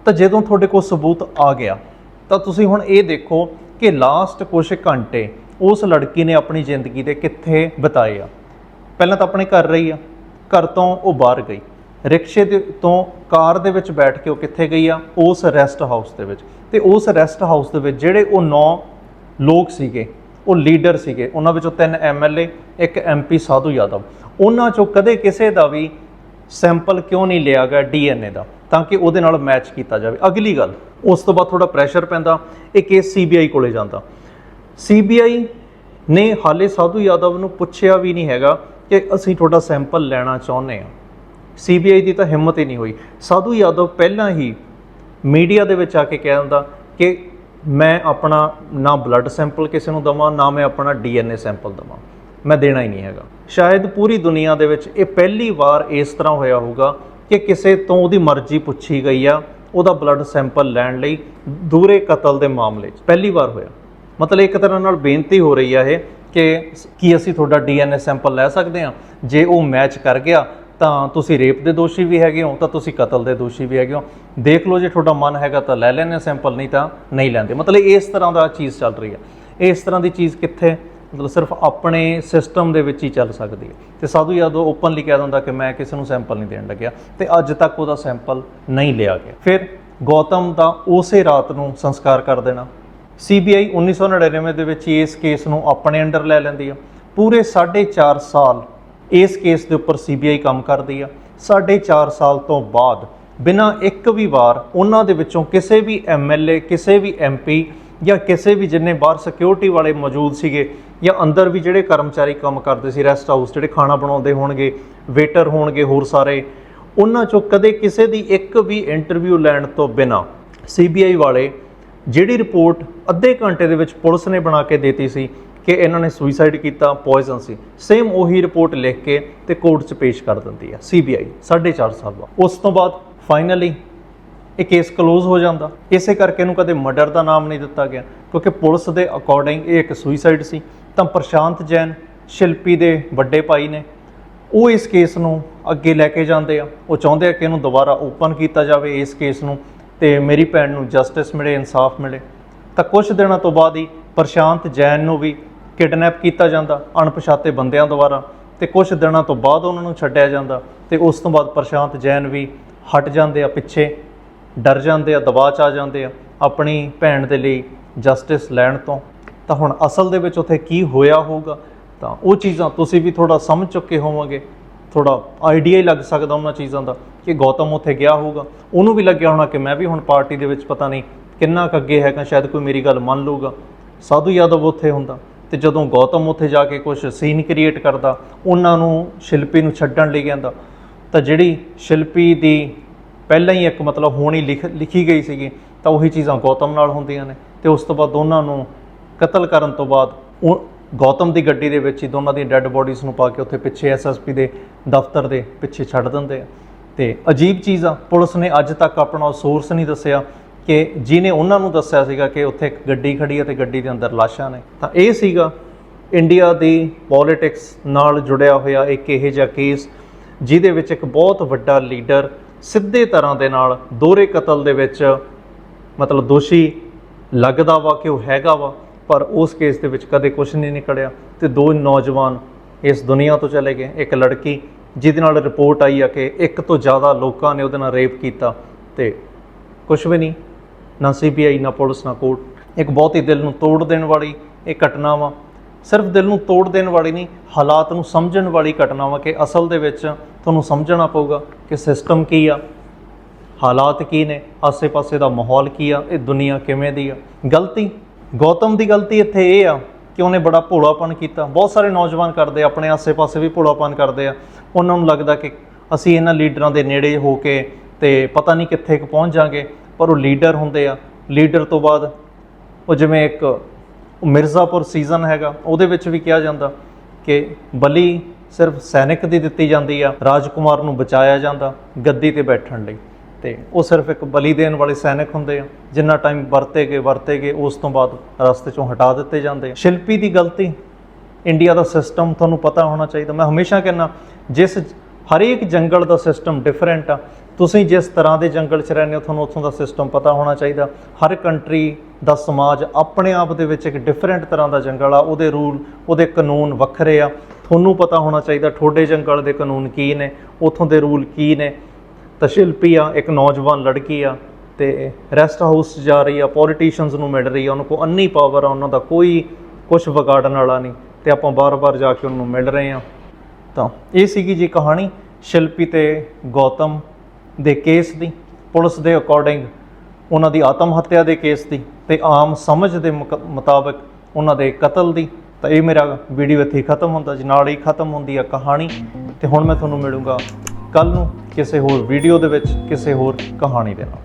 A: ਤਾਂ ਜਦੋਂ ਤੁਹਾਡੇ ਕੋਲ ਸਬੂਤ ਆ ਗਿਆ, ਤਾਂ ਤੁਸੀਂ ਹੁਣ ਇਹ ਦੇਖੋ ਕਿ ਲਾਸਟ ਕੁਝ ਘੰਟੇ ਉਸ ਲੜਕੀ ਨੇ ਆਪਣੀ ਜ਼ਿੰਦਗੀ ਦੇ ਕਿੱਥੇ ਬਿਤਾਏ ਆ। ਪਹਿਲਾਂ ਤਾਂ ਆਪਣੇ ਘਰ ਰਹੀ ਆ। ਘਰ ਤੋਂ ਉਹ ਬਾਹਰ ਗਈ। ਰਿਕਸ਼ੇ ਦੇ ਤੋਂ ਕਾਰ ਦੇ ਵਿੱਚ ਬੈਠ ਕੇ ਉਹ ਕਿੱਥੇ ਗਈ ਆ? ਉਸ ਰੈਸਟ ਹਾਊਸ ਦੇ ਵਿੱਚ। ਤੇ ਉਸ ਰੈਸਟ ਹਾਊਸ ਦੇ ਵਿੱਚ ਜਿਹੜੇ ਉਹ ਨੌ ਲੋਕ ਸੀਗੇ, ਉਹ ਲੀਡਰ ਸੀਗੇ, ਉਹਨਾਂ ਵਿੱਚੋਂ ਤਿੰਨ ਐਮਐਲਏ ਇੱਕ ਐਮਪੀ ਸਾਧੂ ਯਾਦਵ। ਉਹਨਾਂ ਚੋਂ ਕਦੇ ਕਿਸੇ ਦਾ ਵੀ ਸੈਂਪਲ ਕਿਉਂ ਨਹੀਂ ਲਿਆ ਗਿਆ ਡੀਐਨਏ ਦਾ? ਤਾਂ ਕਿ ਉਹਦੇ ਨਾਲ ਮੈਚ ਕੀਤਾ ਜਾਵੇ। ਅਗਲੀ ਗੱਲ, ਉਸ ਤੋਂ ਬਾਅਦ ਥੋੜਾ ਪ੍ਰੈਸ਼ਰ ਪੈਂਦਾ, ਇਹ ਕੇਸ ਸੀਬੀਆਈ ਕੋਲੇ ਜਾਂਦਾ। ਸੀਬੀਆਈ ਨੇ ਹਾਲੇ ਸਾਧੂ ਯਾਦਵ ਨੂੰ ਪੁੱਛਿਆ ਵੀ ਨਹੀਂ ਹੈਗਾ ਕਿ ਅਸੀਂ ਤੁਹਾਡਾ ਸੈਂਪਲ ਲੈਣਾ ਚਾਹੁੰਦੇ ਹਾਂ। ਸੀਬੀਆਈ ਦੀ ਤਾਂ ਹਿੰਮਤ ਹੀ ਨਹੀਂ ਹੋਈ। ਸਾਧੂ ਯਾਦਵ ਪਹਿਲਾਂ ਹੀ ਮੀਡੀਆ ਦੇ ਵਿੱਚ ਆ ਕੇ ਕਹਿ ਦਿੰਦਾ ਕਿ ਮੈਂ ਆਪਣਾ ਨਾ ਬਲੱਡ ਸੈਂਪਲ ਕਿਸੇ ਨੂੰ ਦਵਾਂ, ਨਾ ਮੈਂ ਆਪਣਾ ਡੀਐਨਏ ਸੈਂਪਲ ਦਵਾਂ। ਮੈਂ ਦੇਣਾ ਹੀ ਨਹੀਂ ਹੈਗਾ। ਸ਼ਾਇਦ ਪੂਰੀ ਦੁਨੀਆ ਦੇ ਵਿੱਚ ਇਹ ਪਹਿਲੀ ਵਾਰ ਇਸ ਤਰ੍ਹਾਂ ਹੋਇਆ ਹੋਊਗਾ ਕਿ ਕਿਸੇ ਤੋਂ ਉਹਦੀ ਮਰਜ਼ੀ ਪੁੱਛੀ ਗਈ ਆ, ਉਹਦਾ ਬਲੱਡ ਸੈਂਪਲ ਲੈਣ ਲਈ ਦੂਰੇ ਕਤਲ ਦੇ ਮਾਮਲੇ 'ਚ। ਪਹਿਲੀ ਵਾਰ ਹੋਇਆ। ਮਤਲਬ ਇੱਕ ਤਰ੍ਹਾਂ ਨਾਲ ਬੇਨਤੀ ਹੋ ਰਹੀ ਆ ਇਹ ਕਿ ਕੀ ਅਸੀਂ ਤੁਹਾਡਾ ਡੀਐਨਏ ਸੈਂਪਲ ਲੈ ਸਕਦੇ ਹਾਂ? ਜੇ ਉਹ ਮੈਚ ਕਰ ਗਿਆ, ਤਾਂ ਤੁਸੀਂ ਰੇਪ ਦੇ ਦੋਸ਼ੀ ਵੀ ਹੈਗੇ ਹੋ, ਤਾਂ ਤੁਸੀਂ ਕਤਲ ਦੇ ਦੋਸ਼ੀ ਵੀ ਹੈਗੇ ਹੋ। ਦੇਖ ਲਓ ਜੇ ਤੁਹਾਡਾ ਮਨ ਹੈਗਾ ਤਾਂ ਲੈ ਲੈਣੇ ਸੈਂਪਲ, ਨਹੀਂ ਤਾਂ ਨਹੀਂ ਲੈਂਦੇ। ਮਤਲਬ ਇਸ ਤਰ੍ਹਾਂ ਦਾ ਚੀਜ਼ ਚੱਲ ਰਹੀ ਹੈ। ਇਸ ਤਰ੍ਹਾਂ ਦੀ ਚੀਜ਼ ਕਿੱਥੇ? ਮਤਲਬ ਸਿਰਫ ਆਪਣੇ ਸਿਸਟਮ ਦੇ ਵਿੱਚ ਹੀ ਚੱਲ ਸਕਦੀ ਹੈ। ਤੇ ਸਾਧੂ ਯਾਦਵ ਓਪਨਲੀ ਕਹਿ ਦਿੰਦਾ ਕਿ ਮੈਂ ਕਿਸੇ ਨੂੰ ਸੈਂਪਲ ਨਹੀਂ ਦੇਣ ਲੱਗਿਆ ਤੇ ਅੱਜ ਤੱਕ ਉਹਦਾ ਸੈਂਪਲ ਨਹੀਂ ਲਿਆ ਗਿਆ। ਫਿਰ ਗੌਤਮ ਦਾ ਉਸੇ ਰਾਤ ਨੂੰ ਸੰਸਕਾਰ ਕਰ ਦੇਣਾ। ਸੀਬੀਆਈ 1999 ਦੇ ਵਿੱਚ ਇਸ ਕੇਸ ਨੂੰ ਆਪਣੇ ਅੰਡਰ ਲੈ ਲੈਂਦੀ ਆ। ਪੂਰੇ 4.5 ਸਾਲ ਇਸ ਕੇਸ ਦੇ ਉੱਪਰ ਸੀਬੀਆਈ ਕੰਮ ਕਰਦੀ ਆ। 4.5 ਸਾਲ ਤੋਂ ਬਾਅਦ ਬਿਨਾਂ ਇੱਕ ਵੀ ਵਾਰ ਉਹਨਾਂ ਦੇ ਵਿੱਚੋਂ ਕਿਸੇ ਵੀ ਐਮਐਲਏ ਕਿਸੇ ਵੀ ਐਮਪੀ ਜਾਂ ਕਿਸੇ ਵੀ ਜਿੰਨੇ ਬਾਹਰ ਸਿਕਿਉਰਿਟੀ ਵਾਲੇ ਮੌਜੂਦ ਸੀਗੇ ਜਾਂ ਅੰਦਰ ਵੀ ਜਿਹੜੇ ਕਰਮਚਾਰੀ ਕੰਮ ਕਰਦੇ ਸੀ ਰੈਸਟ ਹਾਊਸ ਜਿਹੜੇ ਖਾਣਾ ਬਣਾਉਂਦੇ ਹੋਣਗੇ ਵੇਟਰ ਹੋਣਗੇ ਹੋਰ ਸਾਰੇ, ਉਹਨਾਂ ਚੋਂ ਕਦੇ ਕਿਸੇ ਦੀ ਇੱਕ ਵੀ ਇੰਟਰਵਿਊ ਲੈਣ ਤੋਂ ਬਿਨਾਂ ਸੀਬੀਆਈ ਵਾਲੇ ਜਿਹੜੀ ਰਿਪੋਰਟ ਅੱਧੇ ਘੰਟੇ ਦੇ ਵਿੱਚ ਪੁਲਿਸ ਨੇ ਬਣਾ ਕੇ ਦਿੱਤੀ ਸੀ ਕਿ ਇਹਨਾਂ ਨੇ ਸੁਸਾਈਡ ਕੀਤਾ, ਪੋਇਜ਼ਨ ਸੀ। ਸੇਮ ਉਹੀ ਰਿਪੋਰਟ ਲਿਖ ਕੇ ਤੇ ਕੋਰਟ 'ਚ ਪੇਸ਼ ਕਰ ਦਿੰਦੀ ਹੈ ਸੀਬੀਆਈ 4.5 ਸਾਲ ਬਾਅਦ। ਉਸ ਤੋਂ ਬਾਅਦ ਫਾਈਨਲੀ ਇਹ ਕੇਸ ਕਲੋਜ਼ ਹੋ ਜਾਂਦਾ। ਇਸੇ ਕਰਕੇ ਇਹਨੂੰ ਕਦੇ ਮਰਡਰ ਦਾ ਨਾਮ ਨਹੀਂ ਦਿੱਤਾ ਗਿਆ, ਕਿਉਂਕਿ ਪੁਲਿਸ ਦੇ ਅਕੋਰਡਿੰਗ ਇਹ ਇੱਕ ਸੁਸਾਈਡ ਸੀ। ਤਾਂ ਪ੍ਰਸ਼ਾਂਤ ਜੈਨ, ਸ਼ਿਲਪੀ ਦੇ ਵੱਡੇ ਭਾਈ ਨੇ ਉਹ ਇਸ ਕੇਸ ਨੂੰ ਅੱਗੇ ਲੈ ਕੇ ਜਾਂਦੇ ਆ। ਉਹ ਚਾਹੁੰਦੇ ਆ ਕਿ ਇਹਨੂੰ ਦੁਬਾਰਾ ਓਪਨ ਕੀਤਾ ਜਾਵੇ ਇਸ ਕੇਸ ਨੂੰ। ਤੇ ਮੇਰੀ ਭੈਣ ਨੂੰ ਜਸਟਿਸ ਮਿਲੇ, ਇਨਸਾਫ ਮਿਲੇ। ਤਾਂ ਕੁਝ ਦਿਨਾਂ ਤੋਂ ਬਾਅਦ ਹੀ ਪ੍ਰਸ਼ਾਂਤ ਜੈਨ ਨੂੰ ਵੀ ਕਿਡਨੈਪ ਕੀਤਾ ਜਾਂਦਾ, ਅਣਪਛਾਤੇ ਬੰਦਿਆਂ ਦੁਆਰਾ। ਤੇ ਕੁਝ ਦਿਨਾਂ ਤੋਂ ਬਾਅਦ ਉਹਨਾਂ ਨੂੰ ਛੱਡਿਆ ਜਾਂਦਾ ਤੇ ਉਸ ਤੋਂ ਬਾਅਦ ਪ੍ਰਸ਼ਾਂਤ ਜੈਨ ਵੀ ਹਟ ਜਾਂਦੇ ਆ ਪਿੱਛੇ, ਡਰ ਜਾਂਦੇ ਆ, ਦਬਾਅ 'ਚ ਆ ਜਾਂਦੇ ਆ ਆਪਣੀ ਭੈਣ ਦੇ ਲਈ ਜਸਟਿਸ ਲੈਣ ਤੋਂ। ਤਾਂ ਹੁਣ ਅਸਲ ਦੇ ਵਿੱਚ ਉੱਥੇ ਕੀ ਹੋਇਆ ਹੋਊਗਾ? ਤਾਂ ਉਹ ਚੀਜ਼ਾਂ ਤੁਸੀਂ ਵੀ ਥੋੜਾ ਸਮਝ ਚੁੱਕੇ ਹੋਵੋਗੇ। ਥੋੜਾ ਆਈਡੀਆ ਹੀ ਲੱਗ ਸਕਦਾ ਉਹਨਾਂ ਚੀਜ਼ਾਂ ਦਾ। ਕਿ ਗੌਤਮ ਉੱਥੇ ਗਿਆ ਹੋਊਗਾ। ਉਹਨੂੰ ਵੀ ਲੱਗਿਆ ਹੋਣਾ ਕਿ ਮੈਂ ਵੀ ਹੁਣ ਪਾਰਟੀ ਦੇ ਵਿੱਚ ਪਤਾ ਨਹੀਂ ਕਿੰਨਾ ਕੁ ਅੱਗੇ ਹੈਗਾ, ਸ਼ਾਇਦ ਕੋਈ ਮੇਰੀ ਗੱਲ ਮੰਨ ਲਊਗਾ। ਸਾਧੂ ਯਾਦਵ ਉੱਥੇ ਹੁੰਦਾ ਤੇ ਜਦੋਂ ਗੌਤਮ ਉੱਥੇ ਜਾ ਕੇ ਕੁਝ ਸੀਨ ਕ੍ਰੀਏਟ ਕਰਦਾ, ਉਹਨਾਂ ਨੂੰ ਸ਼ਿਲਪੀ ਨੂੰ ਛੱਡਣ ਲਈ ਕਹਿੰਦਾ। ਤਾਂ ਜਿਹੜੀ ਸ਼ਿਲਪੀ ਦੀ ਪਹਿਲਾਂ ਹੀ ਇੱਕ ਮਤਲਬ ਹੋਣੀ ਲਿਖ, ਲਿਖੀ ਗਈ ਸੀਗੀ, ਤਾਂ ਉਹੀ ਚੀਜ਼ਾਂ ਗੌਤਮ ਨਾਲ ਹੁੰਦੀਆਂ ਨੇ ਤੇ ਉਸ ਤੋਂ ਬਾਅਦ ਦੋਨਾਂ ਨੂੰ ਕਤਲ ਕਰਨ ਤੋਂ ਬਾਅਦ ਉਹ ਗੌਤਮ ਦੀ ਗੱਡੀ ਦੇ ਵਿੱਚ ਹੀ ਦੋਨਾਂ ਦੀਆਂ ਡੈੱਡ ਬੋਡੀਜ਼ ਨੂੰ ਪਾ ਕੇ ਉੱਥੇ ਪਿੱਛੇ ਐਸਐਸਪੀ ਦੇ ਦਫ਼ਤਰ ਦੇ ਪਿੱਛੇ ਛੱਡ ਦਿੰਦੇ ਆ। ਤੇ ਅਜੀਬ ਚੀਜ਼ ਆ, ਪੁਲਿਸ ਨੇ ਅੱਜ ਤੱਕ ਆਪਣਾ ਸੋਰਸ ਨਹੀਂ ਦੱਸਿਆ ਕਿ ਜਿਹਨੇ ਉਹਨਾਂ ਨੂੰ ਦੱਸਿਆ ਸੀਗਾ ਕਿ ਉੱਥੇ ਇੱਕ ਗੱਡੀ ਖੜੀ ਹੈ ਤੇ ਗੱਡੀ ਦੇ ਅੰਦਰ ਲਾਸ਼ਾਂ ਨੇ। ਤਾਂ ਇਹ ਸੀਗਾ ਇੰਡੀਆ ਦੀ ਪੋਲਿਟਿਕਸ ਨਾਲ ਜੁੜਿਆ ਹੋਇਆ ਇੱਕ ਇਹੋ ਜਿਹਾ ਕੇਸ ਜਿਹਦੇ ਵਿੱਚ ਇੱਕ ਬਹੁਤ ਵੱਡਾ ਲੀਡਰ ਸਿੱਧੇ ਤਰ੍ਹਾਂ ਦੇ ਨਾਲ ਦੋਹਰੇ ਕਤਲ ਦੇ ਵਿੱਚ ਮਤਲਬ ਦੋਸ਼ੀ ਲੱਗਦਾ ਵਾ ਕਿ ਉਹ ਹੈਗਾ ਵਾ, ਪਰ ਉਸ ਕੇਸ ਦੇ ਵਿੱਚ ਕਦੇ ਕੁਝ ਨਹੀਂ ਨਿਕਲਿਆ ਤੇ ਦੋ ਨੌਜਵਾਨ ਇਸ ਦੁਨੀਆ ਤੋਂ ਚਲੇ ਗਏ। ਇੱਕ ਲੜਕੀ ਜਿਹਦੇ ਨਾਲ ਰਿਪੋਰਟ ਆਈ ਆ ਕਿ ਇੱਕ ਤੋਂ ਜ਼ਿਆਦਾ ਲੋਕਾਂ ਨੇ ਉਹਦੇ ਨਾਲ ਰੇਪ ਕੀਤਾ ਤੇ ਕੁਝ ਵੀ ਨਹੀਂ, ਨਾ ਸੀਬੀਆਈ ਨਾ ਪੁਲਿਸ, ਨਾ ਕੋਰਟ। ਇੱਕ ਬਹੁਤ ਹੀ ਦਿਲ ਨੂੰ ਤੋੜ ਦੇਣ ਵਾਲੀ ਇਹ ਘਟਨਾ ਵਾ। ਸਿਰਫ ਦਿਲ ਨੂੰ ਤੋੜ ਦੇਣ ਵਾਲੀ ਨਹੀਂ, ਹਾਲਾਤ ਨੂੰ ਸਮਝਣ ਵਾਲੀ ਘਟਨਾਵਾਂ ਕਿ ਅਸਲ ਦੇ ਵਿੱਚ ਤੁਹਾਨੂੰ ਸਮਝਣਾ ਪਊਗਾ ਕਿ ਸਿਸਟਮ ਕੀ ਆ, ਹਾਲਾਤ ਕੀ ਨੇ, ਆਸੇ-ਪਾਸੇ ਦਾ ਮਾਹੌਲ ਕੀ ਆ, ਇਹ ਦੁਨੀਆ ਕਿਵੇਂ ਦੀ ਆ। ਗਲਤੀ, ਗੌਤਮ ਦੀ ਗਲਤੀ ਇੱਥੇ ਇਹ ਆ ਕਿ ਉਹਨੇ ਬੜਾ ਭੋਲਾਪਨ ਕੀਤਾ। ਬਹੁਤ ਸਾਰੇ ਨੌਜਵਾਨ ਕਰਦੇ, ਆਪਣੇ ਆਸੇ-ਪਾਸੇ ਵੀ ਭੋਲਾਪਨ ਕਰਦੇ ਆ। ਉਹਨਾਂ ਨੂੰ ਲੱਗਦਾ ਕਿ ਅਸੀਂ ਇਹਨਾਂ ਲੀਡਰਾਂ ਦੇ ਨੇੜੇ ਹੋ ਕੇ ਤੇ ਪਤਾ ਨਹੀਂ ਕਿੱਥੇ ਕੁ ਪਹੁੰਚ ਜਾਾਂਗੇ, ਪਰ ਉਹ ਲੀਡਰ ਹੁੰਦੇ ਆ। ਲੀਡਰ ਤੋਂ ਬਾਅਦ ਉਹ ਜਿਵੇਂ ਇੱਕ ਮਿਰਜ਼ਾਪੁਰ ਸੀਜ਼ਨ ਹੈਗਾ, ਉਹਦੇ ਵਿੱਚ ਵੀ ਕਿਹਾ ਜਾਂਦਾ ਕਿ ਬਲੀ ਸਿਰਫ ਸੈਨਿਕ ਦੀ ਦਿੱਤੀ ਜਾਂਦੀ ਆ, ਰਾਜਕੁਮਾਰ ਨੂੰ ਬਚਾਇਆ ਜਾਂਦਾ ਗੱਦੀ ਤੇ ਬੈਠਣ ਲਈ। ਤੇ ਉਹ ਸਿਰਫ ਇੱਕ ਬਲੀ ਦੇਣ ਵਾਲੇ ਸੈਨਿਕ ਹੁੰਦੇ ਆ, ਜਿੰਨਾ ਟਾਈਮ ਵਰਤੇ ਗਏ ਵਰਤੇ ਗਏ, ਉਸ ਤੋਂ ਬਾਅਦ ਰਸਤੇ ਚੋਂ ਹਟਾ ਦਿੱਤੇ ਜਾਂਦੇ ਆ। ਸ਼ਿਲਪੀ ਦੀ ਗਲਤੀ ਇੰਡੀਆ ਦਾ ਸਿਸਟਮ ਤੁਹਾਨੂੰ ਪਤਾ ਹੋਣਾ ਚਾਹੀਦਾ। ਮੈਂ ਹਮੇਸ਼ਾ ਕਹਿੰਦਾ, ਜਿਸ ਹਰੇਕ ਜੰਗਲ ਦਾ ਸਿਸਟਮ ਡਿਫਰੈਂਟ ਆ, ਤੁਸੀਂ ਜਿਸ ਤਰ੍ਹਾਂ ਦੇ ਜੰਗਲ 'ਚ ਰਹਿੰਦੇ ਹੋ, ਤੁਹਾਨੂੰ ਉੱਥੋਂ ਦਾ ਸਿਸਟਮ ਪਤਾ ਹੋਣਾ ਚਾਹੀਦਾ। ਹਰ ਕੰਟਰੀ ਦਾ ਸਮਾਜ ਆਪਣੇ ਆਪ ਦੇ ਵਿੱਚ ਇੱਕ ਡਿਫਰੈਂਟ ਤਰ੍ਹਾਂ ਦਾ ਜੰਗਲ ਆ, ਉਹਦੇ ਰੂਲ ਉਹਦੇ ਕਾਨੂੰਨ ਵੱਖਰੇ ਆ। ਤੁਹਾਨੂੰ ਪਤਾ ਹੋਣਾ ਚਾਹੀਦਾ, ਤੁਹਾਡੇ ਜੰਗਲ ਦੇ ਕਾਨੂੰਨ ਕੀ ਨੇ, ਉੱਥੋਂ ਦੇ ਰੂਲ ਕੀ ਨੇ। ਤਾਂ ਸ਼ਿਲਪੀ ਆ, ਇੱਕ ਨੌਜਵਾਨ ਲੜਕੀ ਆ ਤੇ ਰੈਸਟ ਹਾਊਸ 'ਚ ਜਾ ਰਹੀ ਆ, ਪੋਲੀਟੀਸ਼ੀਅਨਸ ਨੂੰ ਮਿਲ ਰਹੀ ਆ, ਉਹਨਾਂ ਕੋ ਅੰਨੀ ਪਾਵਰ ਆ, ਉਹਨਾਂ ਦਾ ਕੋਈ ਕੁਝ ਵਿਗਾੜਨ ਵਾਲਾ ਨਹੀਂ ਤੇ ਆਪਾਂ ਬਾਰ-ਬਾਰ ਜਾ ਕੇ ਉਹਨਾਂ ਨੂੰ ਮਿਲ ਰਹੇ ਆ। ਤਾਂ ਇਹ ਸੀਗੀ ਜੀ ਕਹਾਣੀ ਸ਼ਿਲਪੀ ਤੇ ਗੌਤਮ ਦੇ ਕੇਸ ਦੀ, ਪੁਲਿਸ ਦੇ ਅਕੋਰਡਿੰਗ ਉਹਨਾਂ ਦੀ ਆਤਮ ਹੱਤਿਆ ਦੇ ਕੇਸ ਦੀ ਤੇ ਆਮ ਸਮਝ ਦੇ ਮੁਕ- ਮੁਤਾਬਕ ਉਹਨਾਂ ਦੇ ਕਤਲ ਦੀ। ਤਾਂ ਇਹ ਮੇਰਾ ਵੀਡੀਓ ਇੱਥੇ ਖਤਮ ਹੁੰਦਾ, ਜੀ ਨਾਲ ਹੀ ਖਤਮ ਹੁੰਦੀ ਆ ਕਹਾਣੀ ਤੇ ਹੁਣ ਮੈਂ ਤੁਹਾਨੂੰ ਮਿਲੂੰਗਾ ਕੱਲ ਨੂੰ ਕਿਸੇ ਹੋਰ ਵੀਡੀਓ ਦੇ ਵਿੱਚ ਕਿਸੇ ਹੋਰ ਕਹਾਣੀ ਦੇ ਨਾਲ।